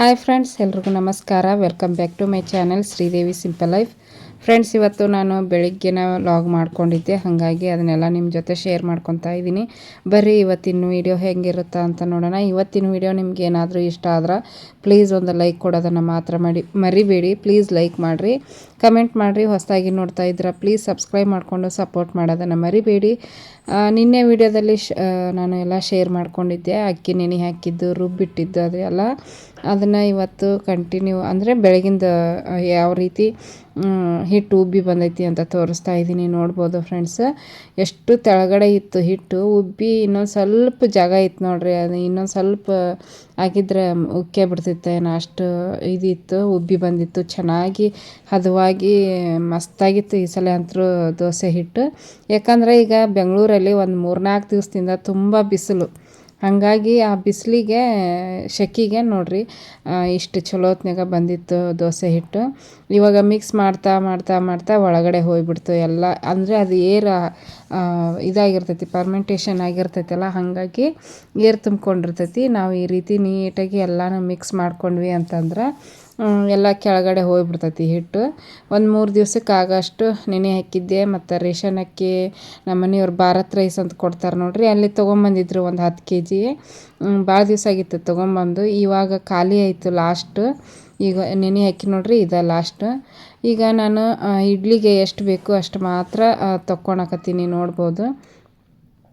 Hi friends, ಎಲ್ರಿಗೂ ನಮಸ್ಕಾರ. Welcome back to my channel Sridevi simple life. Friends, ಇವತ್ತು ನಾನು ಬೆಳಿಗ್ಗೆನ ಲಾಗ್ ಮಾಡ್ಕೊಂಡಿದ್ದೆ. ಹಾಗಾಗಿ ಅದನ್ನೆಲ್ಲ ನಿಮ್ಮ ಜೊತೆ ಶೇರ್ ಮಾಡ್ಕೊತಾ ಇದ್ದೀನಿ. ಬರ್ರಿ, ಇವತ್ತಿನ ವೀಡಿಯೋ ಹೆಂಗಿರುತ್ತಾ ಅಂತ ನೋಡೋಣ. ಇವತ್ತಿನ ವೀಡಿಯೋ ನಿಮ್ಗೆ ಏನಾದರೂ ಇಷ್ಟ ಆದ್ರೆ ಪ್ಲೀಸ್ ಒಂದು ಲೈಕ್ ಕೊಡೋದನ್ನು ಮಾತ್ರ ಮಾಡಿ ಮರಿಬೇಡಿ. ಪ್ಲೀಸ್ ಲೈಕ್ ಮಾಡಿರಿ. ಕಮೆಂಟ್ ಮಾಡಿರಿ. ಹೊಸದಾಗಿ ನೋಡ್ತಾ ಇದ್ರೆ ಪ್ಲೀಸ್ ಸಬ್ಸ್ಕ್ರೈಬ್ ಮಾಡಿಕೊಂಡು ಸಪೋರ್ಟ್ ಮಾಡೋದನ್ನು ಮರಿಬೇಡಿ. ನಿನ್ನೆ ವೀಡಿಯೋದಲ್ಲಿ ಶ ನಾನು ಎಲ್ಲ ಶೇರ್ ಮಾಡ್ಕೊಂಡಿದ್ದೆ. ಅಕ್ಕಿ ನೆನೆ ಹಾಕಿದ್ದು, ರುಬ್ಬಿಟ್ಟಿದ್ದು ಅದೆಲ್ಲ ಅದನ್ನು ಇವತ್ತು ಕಂಟಿನ್ಯೂ ಅಂದರೆ ಬೆಳಗಿಂದ ಯಾವ ರೀತಿ ಹಿಟ್ಟು ಉಬ್ಬಿ ಬಂದೈತಿ ಅಂತ ತೋರಿಸ್ತಾ ಇದ್ದೀನಿ. ನೋಡ್ಬೋದು ಫ್ರೆಂಡ್ಸ್ ಎಷ್ಟು ತೆಳಗಡೆ ಇತ್ತು ಹಿಟ್ಟು. ಉಬ್ಬಿ ಇನ್ನೊಂದು ಸ್ವಲ್ಪ ಜಾಗ ಇತ್ತು ನೋಡ್ರಿ. ಅದು ಇನ್ನೊಂದು ಸ್ವಲ್ಪ ಆಗಿದ್ರೆ ಉಕ್ಕೇ ಬಿಡ್ತಿತ್ತು. ಏನು ಅಷ್ಟು ಇದಿತ್ತು, ಉಬ್ಬಿ ಬಂದಿತ್ತು. ಚೆನ್ನಾಗಿ ಹದವಾಗಿ, ಮಸ್ತಾಗಿತ್ತು ಈ ಸಲ ಅಂತೂ ದೋಸೆ ಹಿಟ್ಟು. ಯಾಕಂದರೆ ಈಗ ಬೆಂಗಳೂರಲ್ಲಿ ಒಂದು ಮೂರ್ನಾಲ್ಕು ದಿವಸದಿಂದ ತುಂಬ ಬಿಸಿಲು. ಹಾಗಾಗಿ ಆ ಬಿಸಿಲಿಗೆ ಶೆಕಿಗೆ ನೋಡಿರಿ ಇಷ್ಟು ಚಲೋ ಹೊತ್ನಾಗ ಬಂದಿತ್ತು ದೋಸೆ ಹಿಟ್ಟು. ಇವಾಗ ಮಿಕ್ಸ್ ಮಾಡ್ತಾ ಮಾಡ್ತಾ ಮಾಡ್ತಾ ಒಳಗಡೆ ಹೋಗ್ಬಿಡ್ತು ಎಲ್ಲ. ಅಂದರೆ ಅದು ಏರ್ ಇದಾಗಿರ್ತೈತಿ ಪರ್ಮೆಂಟೇಷನ್ ಆಗಿರ್ತೈತಲ್ಲ, ಹಾಗಾಗಿ ಏರ್ ತುಂಬ್ಕೊಂಡಿರ್ತೈತಿ. ನಾವು ಈ ರೀತಿ ನೀಟಾಗಿ ಎಲ್ಲನೂ ಮಿಕ್ಸ್ ಮಾಡ್ಕೊಂಡ್ವಿ ಅಂತಂದ್ರೆ ಎಲ್ಲ ಕೆಳಗಡೆ ಹೋಗ್ಬಿಡ್ತೈತಿ ಹಿಟ್ಟು. ಒಂದು ಮೂರು ದಿವ್ಸಕ್ಕೆ ಆಗೋಷ್ಟು ನೆನೆ ಹಾಕಿದ್ದೆ, ಮತ್ತು ರೇಷನ್ ಅಕ್ಕಿ ನಮ್ಮ ಮನೆಯವ್ರು ಭಾರತ್ ರೈಸ್ ಅಂತ ಕೊಡ್ತಾರೆ ನೋಡಿರಿ, ಅಲ್ಲಿ ತೊಗೊಂಬಂದಿದ್ರು ಒಂದು ಹತ್ತು ಕೆ ಜಿ ಭಾಳ ದಿವಸ ಆಗಿತ್ತು ತೊಗೊಂಬಂದು, ಇವಾಗ ಖಾಲಿ ಆಯಿತು ಲಾಸ್ಟು ಈಗ ನೆನೆ ಹಾಕಿ ನೋಡಿರಿ, ಇದೆ ಲಾಸ್ಟ್ ಈಗ ನಾನು ಇಡ್ಲಿಗೆ ಎಷ್ಟು ಬೇಕು ಅಷ್ಟು ಮಾತ್ರ ತೊಕ್ಕೊಳಕತ್ತೀನಿ ನೋಡ್ಬೋದು.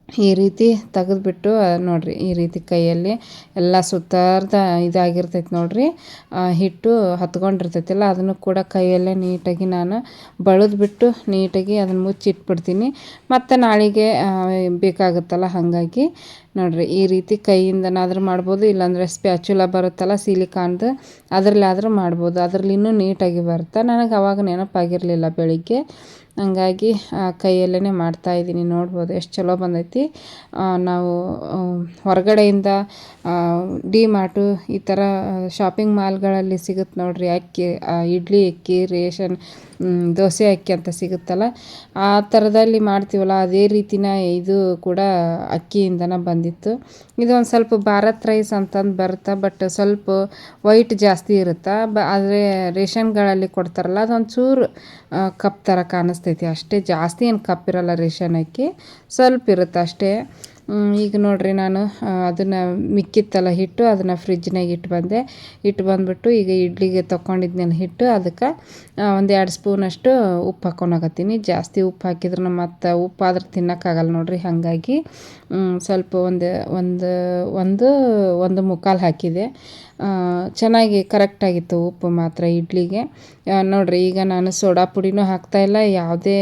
ಈ ರೀತಿ ತೆಗೆದುಬಿಟ್ಟು ನೋಡಿರಿ, ಈ ರೀತಿ ಕೈಯಲ್ಲಿ ಎಲ್ಲ ಸುತ್ತಾರ್ದ ಇದಾಗಿರ್ತೈತೆ ನೋಡಿರಿ. ಹಿಟ್ಟು ಹತ್ಕೊಂಡಿರ್ತೈತಿಲ್ಲ, ಅದನ್ನು ಕೂಡ ಕೈಯಲ್ಲೇ ನೀಟಾಗಿ ನಾನು ಬಳಿದ್ಬಿಟ್ಟು ನೀಟಾಗಿ ಅದನ್ನು ಮುಚ್ಚಿಟ್ಬಿಡ್ತೀನಿ. ಮತ್ತು ನಾಳೆಗೆ ಬೇಕಾಗುತ್ತಲ್ಲ, ಹಾಗಾಗಿ ನೋಡಿರಿ, ಈ ರೀತಿ ಕೈಯಿಂದನಾದರೂ ಮಾಡ್ಬೋದು, ಇಲ್ಲಾಂದರೆ ಸ್ಪ್ಯಾಚುಲ ಬರುತ್ತಲ್ಲ, ಸಿಲಿಕಾನ್ದು, ಅದರಲ್ಲಾದರೂ ಮಾಡ್ಬೋದು ಅದರಲ್ಲಿ ಇನ್ನೂ ನೀಟಾಗಿ ಬರುತ್ತೆ. ನನಗೆ ಅವಾಗ ನೆನಪಾಗಿರಲಿಲ್ಲ ಬೆಳಿಗ್ಗೆ. ಹಂಗಾಗಿ ಕೈಯಲ್ಲೇ ಮಾಡ್ತಾಯಿದ್ದೀನಿ ನೋಡ್ಬೋದು ಎಷ್ಟು ಚಲೋ ಬಂದೈತಿ. ನಾವು ಹೊರಗಡೆಯಿಂದ ಡಿ ಮಾರ್ಟು ಈ ಥರ ಶಾಪಿಂಗ್ ಮಾಲ್ಗಳಲ್ಲಿ ಸಿಗುತ್ತೆ ನೋಡಿರಿ. ಅಕ್ಕಿ ಇಡ್ಲಿ, ಅಕ್ಕಿ, ರೇಷನ್ ದೋಸೆ ಅಕ್ಕಿ ಅಂತ ಸಿಗುತ್ತಲ್ಲ, ಆ ಥರದಲ್ಲಿ ಮಾಡ್ತೀವಲ್ಲ, ಅದೇ ರೀತಿನ ಇದು ಕೂಡ ಅಕ್ಕಿಯಿಂದನೇ ಬಂದಿತ್ತು. ಇದು ಒಂದು ಸ್ವಲ್ಪ ಭಾರತ್ ರೈಸ್ ಅಂತಂದು ಬರುತ್ತೆ, ಬಟ್ ಸ್ವಲ್ಪ ವೈಟ್ ಜಾಸ್ತಿ ಇರುತ್ತೆ, ಬ, ಆದರೆ ರೇಷನ್ಗಳಲ್ಲಿ ಕೊಡ್ತಾರಲ್ಲ, ಅದೊಂದು ಚೂರು ಕಪ್ ಥರ ಕಾಣಿಸ್ತೈತಿ. ಅಷ್ಟೇ ಜಾಸ್ತಿ ಏನು ಕಪ್ ಇರೋಲ್ಲ ರೇಷನ್ ಅಕ್ಕಿ, ಸ್ವಲ್ಪ ಇರುತ್ತೆ ಅಷ್ಟೇ. ಈಗ ನೋಡಿರಿ ನಾನು ಅದನ್ನು ಮಿಕ್ಕಿತ್ತಲ್ಲ ಹಿಟ್ಟು, ಅದನ್ನು ಫ್ರಿಜ್ನಾಗ ಇಟ್ಟು ಬಂದೆ. ಇಟ್ಟು ಬಂದುಬಿಟ್ಟು ಈಗ ಇಡ್ಲಿಗೆ ತೊಗೊಂಡಿದ್ನೇನು ಹಿಟ್ಟು, ಅದಕ್ಕೆ ಒಂದು ಎರಡು ಸ್ಪೂನಷ್ಟು ಉಪ್ಪು ಹಾಕೊಂಡೋಗತ್ತೀನಿ ಜಾಸ್ತಿ ಉಪ್ಪು ಹಾಕಿದ್ರೆ ಮತ್ತು ಉಪ್ಪು ಆದ್ರೆ ತಿನ್ನೋಕ್ಕಾಗಲ್ಲ ನೋಡಿರಿ, ಹಾಗಾಗಿ ಸ್ವಲ್ಪ ಒಂದು ಒಂದು ಒಂದು ಒಂದು ಮುಕ್ಕಾಲು ಹಾಕಿದೆ. ಚೆನ್ನಾಗಿ ಕರೆಕ್ಟಾಗಿತ್ತು ಉಪ್ಪು ಮಾತ್ರ ಇಡ್ಲಿಗೆ. ನೋಡಿರಿ, ಈಗ ನಾನು ಸೋಡಾ ಪುಡಿನೂ ಹಾಕ್ತಾಯಿಲ್ಲ ಯಾವುದೇ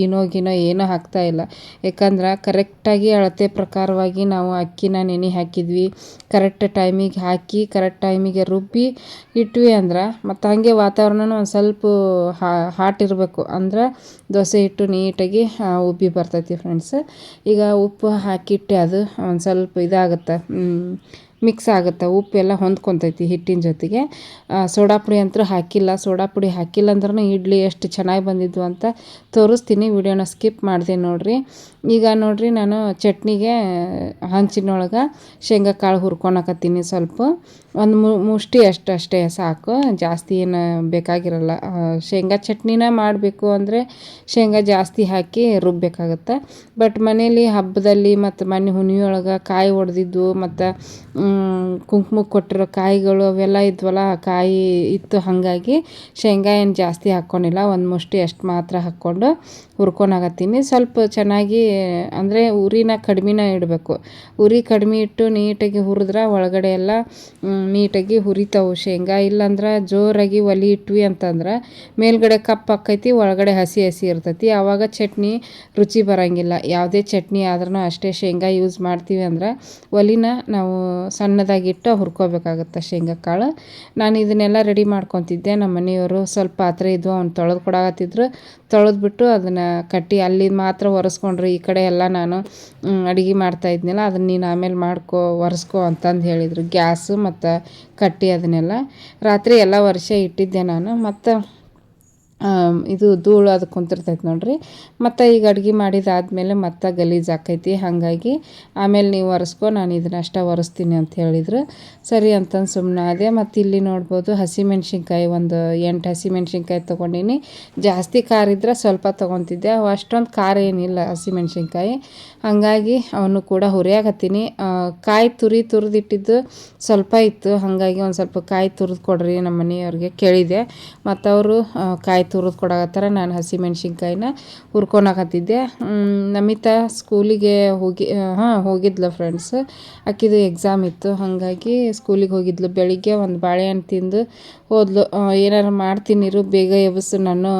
ಈನೋ ಗಿನೋ ಏನೂ ಹಾಕ್ತಾಯಿಲ್ಲ ಯಾಕಂದ್ರೆ ಕರೆಕ್ಟಾಗಿ ಅಳತೆ ಪ್ರಕಾರವಾಗಿ ನಾವು ಅಕ್ಕಿನ ನೆನೆ ಹಾಕಿದ್ವಿ. ಕರೆಕ್ಟ್ ಟೈಮಿಗೆ ಹಾಕಿ ಕರೆಕ್ಟ್ ಟೈಮಿಗೆ ರುಬ್ಬಿ ಇಟ್ವಿ ಅಂದ್ರೆ, ಮತ್ತು ಹಾಗೆ ವಾತಾವರಣನೂ ಒಂದು ಸ್ವಲ್ಪ ಹಾಟ್ ಇರಬೇಕು ಅಂದ್ರೆ ದೋಸೆ ಹಿಟ್ಟು ನೀಟಾಗಿ ಉಬ್ಬಿ ಬರ್ತೈತಿ ಫ್ರೆಂಡ್ಸ್ ಈಗ ಉಪ್ಪು ಹಾಕಿಟ್ಟೆ ಅದು ಒಂದು ಸ್ವಲ್ಪ ಇದಾಗುತ್ತೆ. ಮಿಕ್ಸ್ ಆಗುತ್ತೆ. ಉಪ್ಪೆಲ್ಲ ಹೊಂದ್ಕೊತೈತಿ ಹಿಟ್ಟಿನ ಜೊತೆಗೆ. ಸೋಡಾ ಪುಡಿ ಅಂತೂ ಹಾಕಿಲ್ಲ. ಸೋಡಾ ಪುಡಿ ಹಾಕಿಲ್ಲ ಅಂದ್ರೂ ಇಡ್ಲಿ ಎಷ್ಟು ಚೆನ್ನಾಗಿ ಬಂದಿದ್ವು ಅಂತ ತೋರಿಸ್ತೀನಿ. ವಿಡಿಯೋನ ಸ್ಕಿಪ್ ಮಾಡಿದೆ ನೋಡಿರಿ. ಈಗ ನೋಡಿರಿ ನಾನು ಚಟ್ನಿಗೆ ಹಂಚಿನೊಳಗೆ ಶೇಂಗಾ ಕಾಳು ಹುರ್ಕೊಳಕತ್ತೀನಿ ಸ್ವಲ್ಪ. ಒಂದು ಮುಷ್ಟಿ ಅಷ್ಟು ಅಷ್ಟೇ ಸಾಕು. ಜಾಸ್ತಿ ಏನು ಬೇಕಾಗಿರಲ್ಲ. ಶೇಂಗಾ ಚಟ್ನಿನ ಮಾಡಬೇಕು ಅಂದರೆ ಶೇಂಗಾ ಜಾಸ್ತಿ ಹಾಕಿ ರುಬ್ಬಬೇಕಾಗತ್ತೆ ಬಟ್ ಮನೇಲಿ ಹಬ್ಬದಲ್ಲಿ ಮತ್ತು ಮನೆ ಹುಣ್ಣಿಯೊಳಗೆ ಕಾಯಿ ಒಡೆದಿದ್ದು ಮತ್ತು ಕುಂಕುಮಕ್ಕೆ ಕೊಟ್ಟಿರೋ ಕಾಯಿಗಳು ಅವೆಲ್ಲ ಇದ್ವಲ್ಲ ಕಾಯಿ ಇತ್ತು ಹಾಗಾಗಿ ಶೇಂಗಾ ಏನು ಜಾಸ್ತಿ ಹಾಕ್ಕೊಂಡಿಲ್ಲ ಒಂದು ಮುಷ್ಟಿ ಅಷ್ಟು ಮಾತ್ರ ಹಾಕ್ಕೊಂಡು ಹುರ್ಕೊಳಕತ್ತೀನಿ ಸ್ವಲ್ಪ ಚೆನ್ನಾಗಿ, ಅಂದರೆ ಉರಿನ ಕಡಿಮೆನ ಇಡಬೇಕು. ಉರಿ ಕಡಿಮೆ ಇಟ್ಟು ನೀಟಾಗಿ ಹುರಿದ್ರೆ ಒಳಗಡೆ ಎಲ್ಲ ನೀಟಾಗಿ ಹುರಿತಾವೆ. ಶೇಂಗಾ ಇಲ್ಲಾಂದ್ರೆ ಜೋರಾಗಿ ಒಲಿ ಇಟ್ವಿ ಅಂತಂದ್ರೆ ಮೇಲ್ಗಡೆ ಕಪ್ಪು ಆಕೈತಿ ಒಳಗಡೆ ಹಸಿ ಹಸಿ ಇರ್ತೈತಿ. ಆವಾಗ ಚಟ್ನಿ ರುಚಿ ಬರೋಂಗಿಲ್ಲ. ಯಾವುದೇ ಚಟ್ನಿ ಆದ್ರೂ ಅಷ್ಟೇ ಶೇಂಗಾ ಯೂಸ್ ಮಾಡ್ತೀವಿ ಅಂದ್ರೆ ಒಲಿನ ನಾವು ಸಣ್ಣದಾಗಿಟ್ಟು ಹುರ್ಕೋಬೇಕಾಗತ್ತೆ ಶೇಂಗಾ ಕಾಳು. ನಾನು ಇದನ್ನೆಲ್ಲ ರೆಡಿ ಮಾಡ್ಕೊತಿದ್ದೆ. ನಮ್ಮ ಮನೆಯವರು ಸ್ವಲ್ಪ ಪಾತ್ರೆ ಇದ್ವು, ಅವ್ನು ತೊಳೆದು ಕೊಡಾಕತ್ತಿದ್ರು. ತೊಳೆದ್ಬಿಟ್ಟು ಅದನ್ನು ಕಟ್ಟಿ ಅಲ್ಲಿ ಮಾತ್ರ ಒರೆಸ್ಕೊಂಡ್ರೆ, ಈ ಕಡೆ ಎಲ್ಲ ನಾನು ಅಡುಗೆ ಮಾಡ್ತಾಯಿದ್ನಲ್ಲ ಅದನ್ನ ನೀನು ಆಮೇಲೆ ಮಾಡ್ಕೊ, ಒರೆಸ್ಕೊ ಅಂತಂದು ಹೇಳಿದರು. ಗ್ಯಾಸು ಮತ್ತು ಕಟ್ಟಿ ಅದನ್ನೆಲ್ಲ. ರಾತ್ರಿ ಎಲ್ಲ ವರ್ಷ ಇಟ್ಟಿದ್ದೆ ನಾನು. ಮತ್ತು ಇದು ಧೂಳು ಅದು ಕುಂತಿರ್ತೈತೆ ನೋಡಿರಿ. ಮತ್ತು ಈಗ ಅಡ್ಗೆ ಮಾಡಿದಾದ್ಮೇಲೆ ಮತ್ತೆ ಗಲೀಜು ಆಕೈತಿ. ಹಾಗಾಗಿ ಆಮೇಲೆ ನೀವು ಒರೆಸ್ಕೊ, ನಾನು ಇದನ್ನ ಅಷ್ಟೇ ಒರೆಸ್ತೀನಿ ಅಂತ ಹೇಳಿದ್ರು. ಸರಿ ಅಂತಂದು ಸುಮ್ಮನೆ ಅದೇ ಮತ್ತು ಇಲ್ಲಿ ನೋಡ್ಬೋದು ಹಸಿಮೆಣ್ಸಿನ್ಕಾಯಿ, ಒಂದು ಎಂಟು ಹಸಿಮೆಣ್ಸಿನ್ಕಾಯಿ ತೊಗೊಂಡಿನಿ. ಜಾಸ್ತಿ ಖಾರ ಇದ್ರೆ ಸ್ವಲ್ಪ ತೊಗೊತಿದ್ದೆ. ಅಷ್ಟೊಂದು ಖಾರ ಏನಿಲ್ಲ ಹಸಿಮೆಣ್ಸಿನ್ಕಾಯಿ. ಹಾಗಾಗಿ ಅವನು ಕೂಡ ಹುರಿಯಾಗತ್ತೀನಿ ಕಾಯಿ ತುರಿ ತುರಿದಿಟ್ಟಿದ್ದು ಸ್ವಲ್ಪ ಇತ್ತು. ಹಾಗಾಗಿ ಒಂದು ಸ್ವಲ್ಪ ಕಾಯಿ ತುರಿದು ಕೊಡ್ರಿ ನಮ್ಮ ಮನೆಯವ್ರಿಗೆ ಕೇಳಿದೆ. ಮತ್ತು ಅವರು ಕಾಯಿ ತುರಿದು ಕೊಡಕತ್ತಾರ ನಾನು ಹಸಿಮೆಣ್ಸಿನ್ಕಾಯಿನ ಹುರ್ಕೊಳಕತ್ತಿದ್ದೆ ನಮಿತಾ ಸ್ಕೂಲಿಗೆ ಹೋಗಿ ಹಾಂ, ಹೋಗಿದ್ಲು ಫ್ರೆಂಡ್ಸ್ ಆಕಿದು ಎಕ್ಸಾಮ್ ಇತ್ತು, ಹಾಗಾಗಿ ಸ್ಕೂಲಿಗೆ ಹೋಗಿದ್ಲು. ಬೆಳಿಗ್ಗೆ ಒಂದು ಬಾಳೆಹಣ್ಣು ತಿಂದು ಹೋದ್ಲು. ಏನಾರು ಮಾಡ್ತೀನಿರು ಬೇಗ ಎಬ್ಬಿಸು, ನಾನು